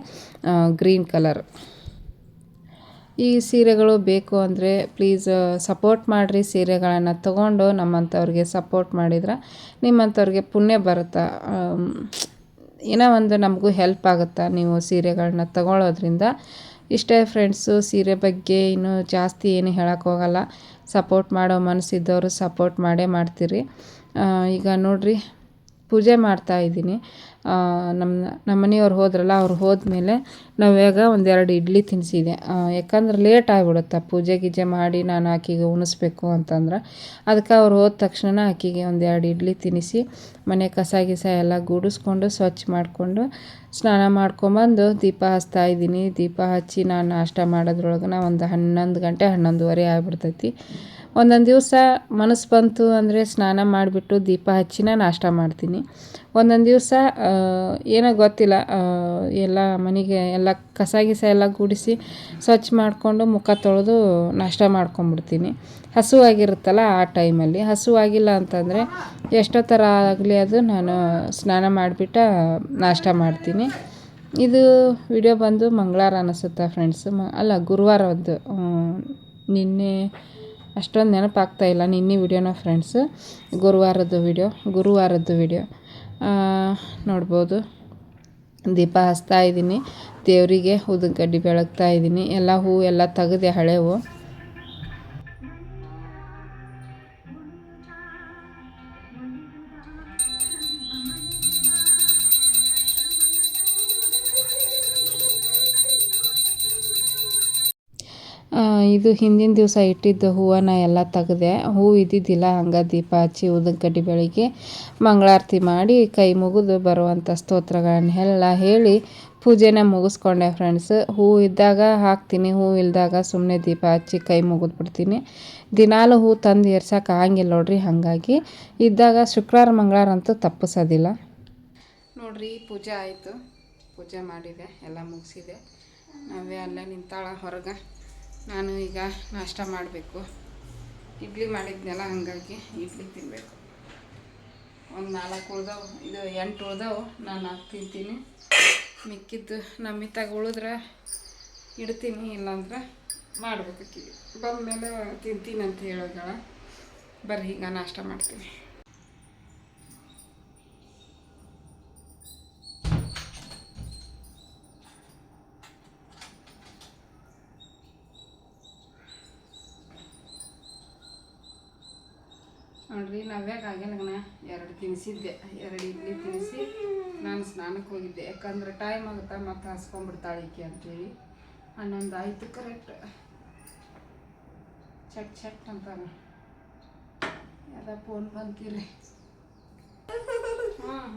ಗ್ರೀನ್ ಕಲರ್ ಈ ಸೀರೆಗಳು ಬೇಕು ಅಂದರೆ ಪ್ಲೀಸ್ ಸಪೋರ್ಟ್ ಮಾಡಿರಿ ಸೀರೆಗಳನ್ನು. ತೊಗೊಂಡು ನಮ್ಮಂಥವ್ರಿಗೆ ಸಪೋರ್ಟ್ ಮಾಡಿದ್ರೆ ನಿಮ್ಮಂಥವ್ರಿಗೆ ಪುಣ್ಯ ಬರುತ್ತೆ. ಏನೋ ಒಂದು ನಮಗೂ ಹೆಲ್ಪ್ ಆಗುತ್ತೆ ನೀವು ಸೀರೆಗಳನ್ನ ತಗೊಳ್ಳೋದ್ರಿಂದ ಇಷ್ಟೇ ಫ್ರೆಂಡ್ಸು ಸೀರೆ ಬಗ್ಗೆ ಇನ್ನೂ ಜಾಸ್ತಿ ಏನು ಹೇಳೋಕ್ಕೋಗಲ್ಲ ಸಪೋರ್ಟ್ ಮಾಡೋ ಮನಸ್ಸಿದ್ದವರು ಸಪೋರ್ಟ್ ಮಾಡೇ ಮಾಡ್ತೀರಿ. ಈಗ ನೋಡಿರಿ ಪೂಜೆ ಮಾಡ್ತಾ ಇದ್ದೀನಿ. ನಮ್ಮ ನಮ್ಮ ಮನೆಯವ್ರು ಹೋದ್ರಲ್ಲ, ಅವ್ರು ಹೋದ್ಮೇಲೆ ನಾವ್ಯಾಗ ಒಂದೆರಡು ಇಡ್ಲಿ ತಿನ್ನಿಸಿದೆ ಯಾಕಂದ್ರೆ ಲೇಟ್ ಆಗಿಬಿಡುತ್ತೆ. ಪೂಜೆ ಗೀಜೆ ಮಾಡಿ ನಾನು ಆಕಿಗೆ ಉಣಿಸ್ಬೇಕು ಅಂತಂದ್ರೆ ಅದಕ್ಕೆ ಅವ್ರು ಹೋದ ತಕ್ಷಣ ಆಕಿಗೆ ಒಂದೆರಡು ಇಡ್ಲಿ ತಿನ್ನಿಸಿ, ಮನೆ ಕಸ ಗಿಸ ಎಲ್ಲ ಗೂಡಿಸ್ಕೊಂಡು ಸ್ವಚ್ಛ ಮಾಡಿಕೊಂಡು ಸ್ನಾನ ಮಾಡ್ಕೊಂಬಂದು ದೀಪ ಹಚ್ತಾ ಇದ್ದೀನಿ. ದೀಪ ಹಚ್ಚಿ ನಾನು ನಾಷ್ಟ ಮಾಡೋದ್ರೊಳಗೆ ಒಂದು ಹನ್ನೊಂದು ಗಂಟೆ, ಹನ್ನೊಂದುವರೆ ಆಗ್ಬಿಡ್ತೈತಿ. ಒಂದೊಂದು ದಿವಸ ಮನಸ್ಸು ಬಂತು ಅಂದರೆ ಸ್ನಾನ ಮಾಡಿಬಿಟ್ಟು ದೀಪ ಹಚ್ಚಿನ ನಾಷ್ಟ ಮಾಡ್ತೀನಿ. ಒಂದೊಂದು ದಿವಸ ಏನೋ ಗೊತ್ತಿಲ್ಲ ಎಲ್ಲ ಮನೆಗೆ ಎಲ್ಲ ಕಸ ಗಿಸ ಎಲ್ಲ ಗುಡಿಸಿ ಸ್ವಚ್ಛ ಮಾಡಿಕೊಂಡು ಮುಖ ತೊಳೆದು ನಾಷ್ಟ ಮಾಡ್ಕೊಂಬಿಡ್ತೀನಿ ಹಸುವಾಗಿರುತ್ತಲ್ಲ ಆ ಟೈಮಲ್ಲಿ. ಹಸುವಾಗಿಲ್ಲ ಅಂತಂದರೆ ಎಷ್ಟೋ ಥರ ಆಗಲಿ ಅದು ನಾನು ಸ್ನಾನ ಮಾಡಿಬಿಟ್ಟು ನಾಷ್ಟ ಮಾಡ್ತೀನಿ. ಇದು ವಿಡಿಯೋ ಬಂದು ಮಂಗಳವಾರ ಅನಿಸುತ್ತೆ ಫ್ರೆಂಡ್ಸ್ ಅಲ್ಲ ಗುರುವಾರದ್ದು ನಿನ್ನೆ ಅಷ್ಟೊಂದು ನೆನಪಾಗ್ತಾ ಇಲ್ಲ. ನಿನ್ನೆ ವಿಡಿಯೋನ ಫ್ರೆಂಡ್ಸ್ ಗುರುವಾರದ್ದು ವಿಡಿಯೋ ಗುರುವಾರದ್ದು ವಿಡಿಯೋ ನೋಡ್ಬೋದು. ದೀಪ ಹಚ್ತಾ ಇದ್ದೀನಿ. ದೇವರಿಗೆ ಊದಿನ ಕಡ್ಡಿ ಬೆಳಗ್ತಾ ಇದ್ದೀನಿ. ಎಲ್ಲ ಹೂ ಎಲ್ಲ ತೆಗೆದೆ ಹಳೆವು. ಇದು ಹಿಂದಿನ ದಿವಸ ಇಟ್ಟಿದ್ದ ಹೂವನ್ನು ಎಲ್ಲ ತೆಗೆದೆ ಹೂ ಇದ್ದಿದ್ದಿಲ್ಲ, ಹಂಗೆ ದೀಪ ಹಚ್ಚಿ ಉದಿನ ಕಡ್ಡಿ ಬೆಳಗ್ಗೆ ಮಂಗಳಾರತಿ ಮಾಡಿ ಕೈ ಮುಗಿದು ಬರುವಂಥ ಸ್ತೋತ್ರಗಳನ್ನ ಎಲ್ಲ ಹೇಳಿ ಪೂಜೆನ ಮುಗಿಸ್ಕೊಂಡೆ ಫ್ರೆಂಡ್ಸ್ ಹೂವು ಇದ್ದಾಗ ಹಾಕ್ತೀನಿ, ಹೂ ಇಲ್ದಾಗ ಸುಮ್ಮನೆ ದೀಪ ಹಚ್ಚಿ ಕೈ ಮುಗಿದ್ಬಿಡ್ತೀನಿ ದಿನಾಲು ಹೂ ತಂದು ಏರ್ಸಕ್ಕೆ ಆಗಂಗಿಲ್ಲ ನೋಡ್ರಿ, ಹಾಗಾಗಿ ಇದ್ದಾಗ ಶುಕ್ರವಾರ, ಮಂಗಳವಾರ ಅಂತೂ ತಪ್ಪಿಸೋದಿಲ್ಲ. ನೋಡ್ರಿ, ಪೂಜೆ ಆಯಿತು. ಪೂಜೆ ಮಾಡಿದೆ, ಎಲ್ಲ ಮುಗಿಸಿದೆ. ನಾವೇ ಅಲ್ಲೇ ನಿಂತಾಳ ಹೊರಗೆ. ನಾನು ಈಗ ನಾಷ್ಟ ಮಾಡಬೇಕು. ಇಡ್ಲಿ ಮಾಡಿದ್ನಲ್ಲ, ಹಂಗಾಗಿ ಇಡ್ಲಿ ತಿನ್ನಬೇಕು ಒಂದು ನಾಲ್ಕು ಉಳ್ದವು, ಇದು ಎಂಟು ಉಳ್ದವು, ನಾನು ನಾಲ್ಕು ತಿಂತೀನಿ. ಮಿಕ್ಕಿದ್ದು ನಮ್ಮಿತ್ತಾಗ ಉಳಿದ್ರೆ ಇಡ್ತೀನಿ, ಇಲ್ಲಾಂದ್ರೆ ಮಾಡ್ಬೇಕು ಆಕಿಗೆ ಬಂದಮೇಲೆ ತಿಂತೀನಿ ಅಂತ ಹೇಳೋಗಳ ಬರ್ರಿ, ಈಗ ನಾಷ್ಟ ಮಾಡ್ತೀನಿ ನೋಡ್ರಿ ನವ್ಯಾಗ ಆಗ್ಯಾನಗನ ಎರಡು ತಿನ್ಸಿದ್ದೆ, ಎರಡು ಇಡ್ಲಿ ತಿನ್ನಿಸಿ ನಾನು ಸ್ನಾನಕ್ಕೆ ಹೋಗಿದ್ದೆ. ಯಾಕಂದ್ರೆ ಟೈಮ್ ಆಗುತ್ತಾ ಮತ್ತೆ ಹಸ್ಕೊಂಡ್ಬಿಡ್ತಾಳೆ ಈಕೆ ಅಂತೇಳಿ. ಹನ್ನೊಂದು ಆಯಿತು ಕರೆಕ್ಟ್ ಚಟ್ ಚಟ್ ಅಂತಾನ. ಯಾವ್ದ ಫೋನ್ ಬಂತೀರಿ ಹಾಂ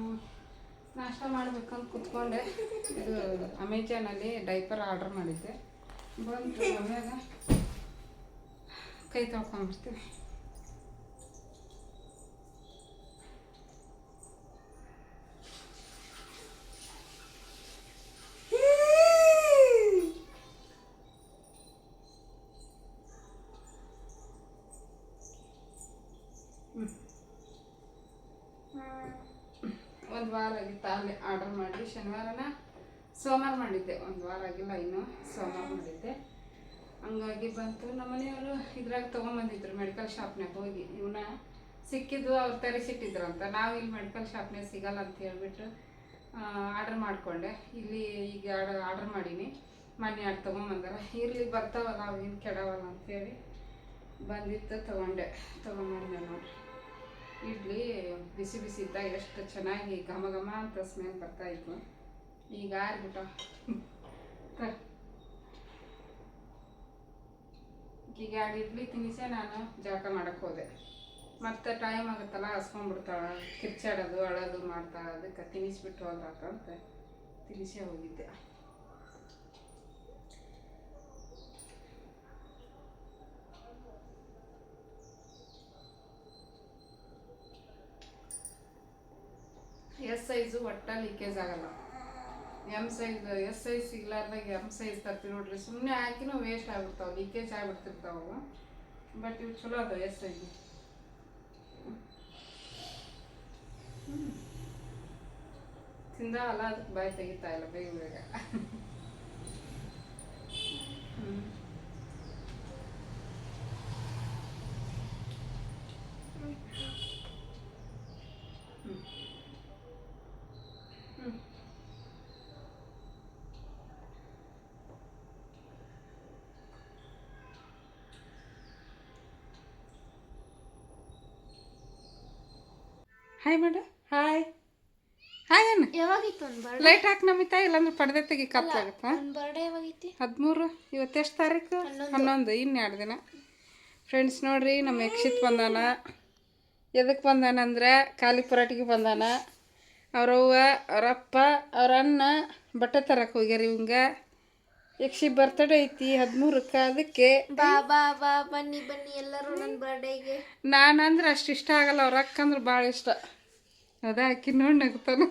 ನಾಷ್ಟ ಮಾಡ್ಬೇಕಂತ ಕುತ್ಕೊಂಡೆ. ಇದು ಅಮೆಜಾನಲ್ಲಿ ಡೈಪರ್ ಆರ್ಡರ್ ಮಾಡಿದ್ದೆ. ಬಂತು ಆಮ್ಯಾಗ ಕೈ ತೊಳ್ಕೊಂಡ್ಬಿಡ್ತೀನಿ ಒಂದು ವಾರ ಆಗಿತ್ತು ಅಲ್ಲೇ ಆರ್ಡರ್ ಮಾಡಿ ಶನಿವಾರನ ಸೋಮವಾರ ಮಾಡಿದ್ದೆ. ಒಂದು ವಾರ ಆಗಿಲ್ಲ ಇನ್ನು. ಸೋಮವಾರ ಮಾಡಿದ್ದೆ. ಹಂಗಾಗಿ ಬಂತು. ನಮ್ಮ ಮನೆಯವರು ಇದ್ರಾಗ ತೊಗೊಂಬಂದಿದ್ರು ಮೆಡಿಕಲ್ ಶಾಪ್ನಾಗ ಹೋಗಿ. ಇವನ್ನ ಸಿಕ್ಕಿದ್ದು ಅವ್ರು ಅಂತ ನಾವು ಇಲ್ಲಿ ಮೆಡಿಕಲ್ ಶಾಪ್ನಾಗ ಸಿಗಲ್ಲ ಅಂತ ಹೇಳ್ಬಿಟ್ಟು ಆರ್ಡರ್ ಮಾಡಿಕೊಂಡೆ. ಇಲ್ಲಿ ಈಗ ಆರ್ಡರ್ ಮಾಡೀನಿ. ಮನೆ ಆಡ್ ತೊಗೊಂಬಂದಾರ. ಇರ್ಲಿ, ಬರ್ತಾವಲ್ಲ ಅವೇನು ಕೆಡವಲ್ಲ ಅಂತೇಳಿ ಬಂದಿತ್ತು, ತೊಗೊಂಡೆ. ತೊಗೊಂಬಂದೆ ನೋಡ್ರಿ. ಇಡ್ಲಿ ಬಿಸಿ ಬಿಸಿ ಇದ್ದಾಗ ಎಷ್ಟು ಚೆನ್ನಾಗಿ ಘಮ ಘಮ ಅಂತ ಸ್ಮೆಲ್ ಬರ್ತಾ ಇತ್ತು. ಈಗ ಆರ್ಬಿಟ್ಟ. ಈಗ ಎರಡು ಇಡ್ಲಿ ತಿನ್ನಿಸೇ ನಾನು ಜಳಕ ಮಾಡಕ್ಕೆ ಹೋದೆ. ಮತ್ತೆ ಟೈಮ್ ಆಗುತ್ತಲ್ಲ, ಹಸ್ಕೊಂಡ್ಬಿಡ್ತಾಳ. ಕಿರ್ಚಾಡೋದು, ಅಳೋದು ಮಾಡ್ತಾಳ ಅದಕ್ಕೆ ತಿನ್ನಿಸ್ಬಿಟ್ಟು ಹೋದ್ರಾಕಂತ ತಿನ್ನಿಸೇ ಹೋಗಿದ್ದೆ. ಎಸ್ ಸೈಜು ಒಟ್ಟ ಲೀಕೇಜ್ ಆಗಲ್ಲ. ಎಂ ಸೈಜ್ ಎಸ್ ಸೈಜ್ ಸಿಗ್ಲಾರ್ದಾಗ ಎಂ ಸೈಜ್ ತರ್ತೀವಿ ನೋಡ್ರಿ. ಸುಮ್ಮನೆ ಹಾಕಿನೂ ವೇಸ್ಟ್ ಆಗ್ಬಿಡ್ತಾವೆ ಲೀಕೇಜ್ ಆಗ್ಬಿಡ್ತಿರ್ತಾವೆ. ಬಟ್ ಇವು ಚಲೋ ಅದಾವೆ ಎಸ್ ಸೈಜ್ ತಿಂದಾವಲ್ಲ ಅದಕ್ಕೆ ಬಾಯಿ ತೆಗಿತಾ ಇಲ್ಲ ಬೇಗ ಬೇಗ. ಹ್ಮ್. ಹಾಯ್ ಮೇಡ ಹಾಯ್ ಹಾಯ್ ಅಣ್ಣ ಯಾವಾಗಿತ್ತು ಒಂದು ಬರ್ಡೇ ಲೈಟ್ ಹಾಕಿ ನಮಿತಾ? ಇಲ್ಲಾಂದ್ರೆ ಪಡೆದೆ ತೆಗಿ ಕತ್ಲಾಗತ್ತ ಒಂದು ಬರ್ಡೇ ಯಾವಾಗಿತ್ತು? ಹದಿಮೂರು. ಇವತ್ತೆಷ್ಟು ತಾರೀಕು? ಹನ್ನೊಂದು. ಇನ್ನೆರಡು ದಿನ. ಫ್ರೆಂಡ್ಸ್ ನೋಡ್ರಿ ನಮ್ಮ ಯಕ್ಷಿತ್ ಬಂದಾನ. ಎದಕ್ಕೆ ಬಂದಾನ ಅಂದ್ರೆ ಖಾಲಿ ಪರಾಟಿಗೆ ಬಂದಾನ. ಅವ್ರವ್ವ ಅವರಪ್ಪ ಅವ್ರ ಅಣ್ಣ ಬಟ್ಟೆ ತರಕ್ಕೆ ಹೋಗ್ಯಾರ ಇವಂಗ. ಯಕ್ಷಿ ಬರ್ತಡೇ ಐತಿ ಹದಿಮೂರಕ್ಕೆ. ಅದಕ್ಕೆ ಬಾ ಬಾ ಬಾ ಬನ್ನಿ ಬನ್ನಿ ಎಲ್ಲರೂ ನನ್ನ ಬರ್ಡೇಗೆ ನಾನಂದ್ರೆ ಅಷ್ಟು ಇಷ್ಟ ಆಗಲ್ಲ ಅವ್ರ ಅಕ್ಕ ಅಂದ್ರೆ ಭಾಳ ಇಷ್ಟ. ಅದ ಅಕ್ಕಿ ನೋಡಿ ನಗ್ತಾನ.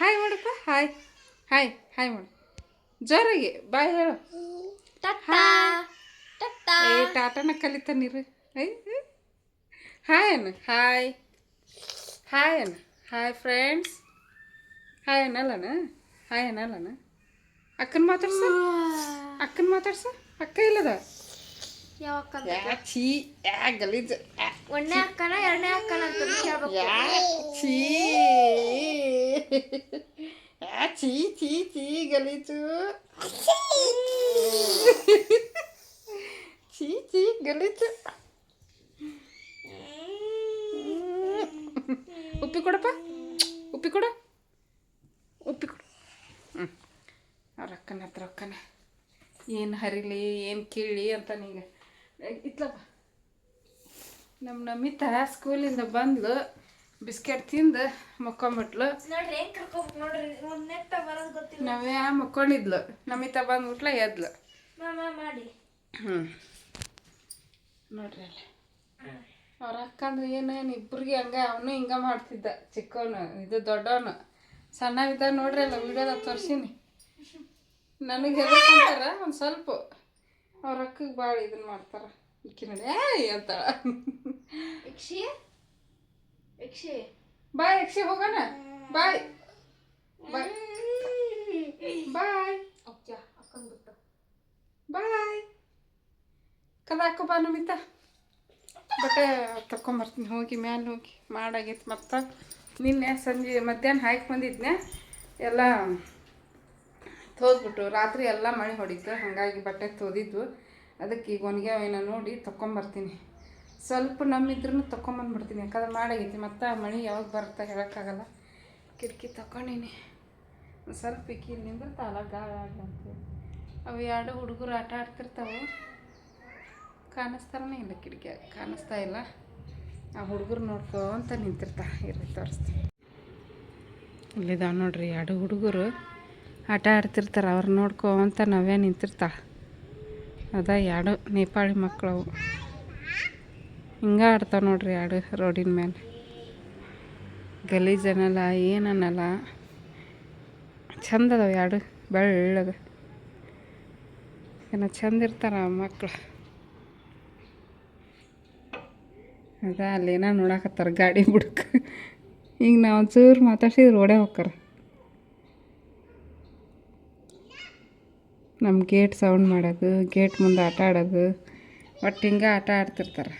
ಹಾಯ್ ಮಾಡಪ್ಪ ಹಾಯ್ ಹಾಯ್ ಹಾಯ್ ಮಾಡು. ಜೋರಾಗಿ ಬಾಯ್ ಹೇಳು. ಏ ಟಾಟಾನ ಕಲಿತಾನಿರು ಐ ಹಾಯ್ ಅನ್ನ ಹಾಯ್ ಹಾಯ್ ಅನ್ನ ಹಾಯ್ ಫ್ರೆಂಡ್ಸ್ ಹಾಯ್ ಅನ್ನಲ್ಲನ ಹಾಯ್ ಅನ್ನಲ್ಲನ ಅಕ್ಕನ ಮಾತಾಡ್ಸ? ಅಕ್ಕನ ಮಾತಾಡ್ಸ? ಅಕ್ಕ ಇಲ್ಲದ? ಯಾವಾಗ ಯಾ ಛೀ ಯಾ ಗಲೀಜ್. ಯಾ ಒಂದನೇ ಅಕ್ಕನ ಎರಡನೇ ಅಕ್ಕನ ಅಂತ ಹೇಳ್ಬೇಕು. ಯಾ ಛೀ. ಯಾ ಛೀ ಛೀ ಛೀ ಗಲೀಜು. ಛೀ ಛೀ ಗಲೀಜು. ಉಪ್ಪಿ ಕೊಡಪ್ಪ. ಉಪ್ಪಿ ಕೊಡು. ಉಪ್ಪಿ ಕೊಡು. ಅವ್ರ ಅಕ್ಕನ ಹತ್ರ ಅಕ್ಕನ ಏನು ಹರಿಲಿ ಏನು ಕೇಳಿ ಅಂತ ನೀಗ ಇತ್ಲಪ್ಪ. ನಮ್ಮ ನಮಿತ ಸ್ಕೂಲಿಂದ ಬಂದ್ಲು ಬಿಸ್ಕೆಟ್ ತಿಂದು ಮಕ್ಕೊಂಬಿಟ್ಲು. ನಾವೇ ಮಕ್ಕೊಂಡಿದ್ಲು. ನಮಿತ ಬಂದ್ಬಿಟ್ಲ ಎದ್ಲು. ಹ್ಞೂ ನೋಡ್ರಿ ಅಲ್ಲಿ. ಅವ್ರ ಅಕ್ಕ ಅಂದ್ರೆ ಏನೇನು ಇಬ್ರಿಗೆ ಹಂಗೆ ಅವನು ಹಿಂಗ ಮಾಡ್ತಿದ್ದ. ಚಿಕ್ಕವನು ಇದು ದೊಡ್ಡವನು ಸಣ್ಣವಿದ್ದ ನೋಡ್ರಿ ಅಲ್ಲ ವಿಡಿಯೋದಾಗ ತೋರ್ಸೀನಿ. ನನಗೆ ಹೆದರ್ಕೊಂತಾರ ಒಂದು ಸ್ವಲ್ಪ ಅವ್ರ ಅಕ್ಕಗೆ ಭಾಳ ಇದನ್ನ ಮಾಡ್ತಾರ. ನೋಡಿ ಏಯ್ ಅಂತಾಳ ಯಕ್ಷಿ? ಯಕ್ಷಿ? ಬಾಯ್ ಯಕ್ಷಿ ಹೋಗೋಣ? ಬಾಯ್. ಬಾಯ್. ಬಾಯ್. ಅಕ್ಕ ಬಾಯ್. ಕದ ಹಾಕೋಬಾ ನಮಿತ. ಬಟ್ಟೆ ತಕೊಂಬರ್ತೀನಿ ಹೋಗಿ ಮ್ಯಾಲ ಹೋಗಿ. ಮಾಡಾಗಿತ್ತು ಮತ್ತು. ನಿನ್ನೆ ಸಂಜೆ ಮಧ್ಯಾಹ್ನ ಹಾಕಿ ಬಂದಿದ್ನೆ ಎಲ್ಲ ತೋದ್ಬಿಟ್ಟು ರಾತ್ರಿ ಎಲ್ಲ ಮಳೆ ಹೊಡಿತು, ಹಾಗಾಗಿ ಬಟ್ಟೆ ತೋದಿದ್ವು. ಅದಕ್ಕೆ ಈಗ ಒಣಗ್ಯಾವೇನೋ ನೋಡಿ ತೊಕೊಂಬರ್ತೀನಿ. ಸ್ವಲ್ಪ ನಮ್ಮಿದ್ರೂ ತೊಗೊಂಬಂದ್ಬಿಡ್ತೀನಿ ಯಾಕಂದ್ರೆ ಮಾಡಾಗೈತಿ, ಮತ್ತು ಮಳೆ ಯಾವಾಗ ಬರುತ್ತೆ ಹೇಳೋಕ್ಕಾಗಲ್ಲ. ಕಿಟಕಿ ತಗೊಂಡಿನಿ ಸ್ವಲ್ಪ ಇಕ್ಕಿ ಇಲ್ಲಿ ನಿಂದಿರ್ತಾವಲ್ಲ ಗಾಳ ಅಂತೇಳಿ ಅವು ಎರಡು ಹುಡುಗರು ಆಟ ಆಡ್ತಿರ್ತಾವೆ. ಕಾಣಿಸ್ತಾರನೇ ಇಲ್ಲ ಕಿಟಕಿ, ಕಾಣಿಸ್ತಾ ಇಲ್ಲ. ಆ ಹುಡುಗರು ನೋಡ್ಕೊಂತ ನಿಂತಿರ್ತಾ ಇರ್ರಿ ತೋರಿಸ್ತೀನಿ. ಇಲ್ಲಿದಾವೆ ನೋಡ್ರಿ, ಎರಡು ಹುಡುಗರು. ಆಟ ಆಡ್ತಿರ್ತಾರೆ, ಅವ್ರು ನೋಡ್ಕೊಂತ ನಾವೇ ನಿಂತಿರ್ತಾ ಅದ ಎರಡು ನೇಪಾಳಿ ಮಕ್ಕಳು ಅವು. ಹಿಂಗೆ ಆಡ್ತಾವೆ ನೋಡ್ರಿ ಎರಡು ರೋಡಿನ ಮೇಲೆ ಗಲೀಜನಲ್ಲ ಏನನ್ನಲ್ಲ ಚಂದ ಅದಾವೆ ಎರಡು ಬೆಳ್ಳಗೆ. ಏನೋ ಚಂದ ಇರ್ತಾರ ಮಕ್ಕಳು ಅದ ಅಲ್ಲೇನ ನೋಡಾಕತ್ತಾರ ಗಾಡಿ ಬುಡಕ್ಕೆ ಈಗ ನಾವು ಒಂಚೂರು ಮಾತಾಡ್ಸಿದ್ರೆ ರೋಡೇ ಹೋಗ್ತಾರ ನಮ್ಮ ಗೇಟ್ ಸೌಂಡ್ ಮಾಡೋದು ಗೇಟ್ ಮುಂದೆ ಆಟ ಆಡೋದು ಒಟ್ಟು ಹಿಂಗೆ ಆಟ ಆಡ್ತಿರ್ತಾರೆ.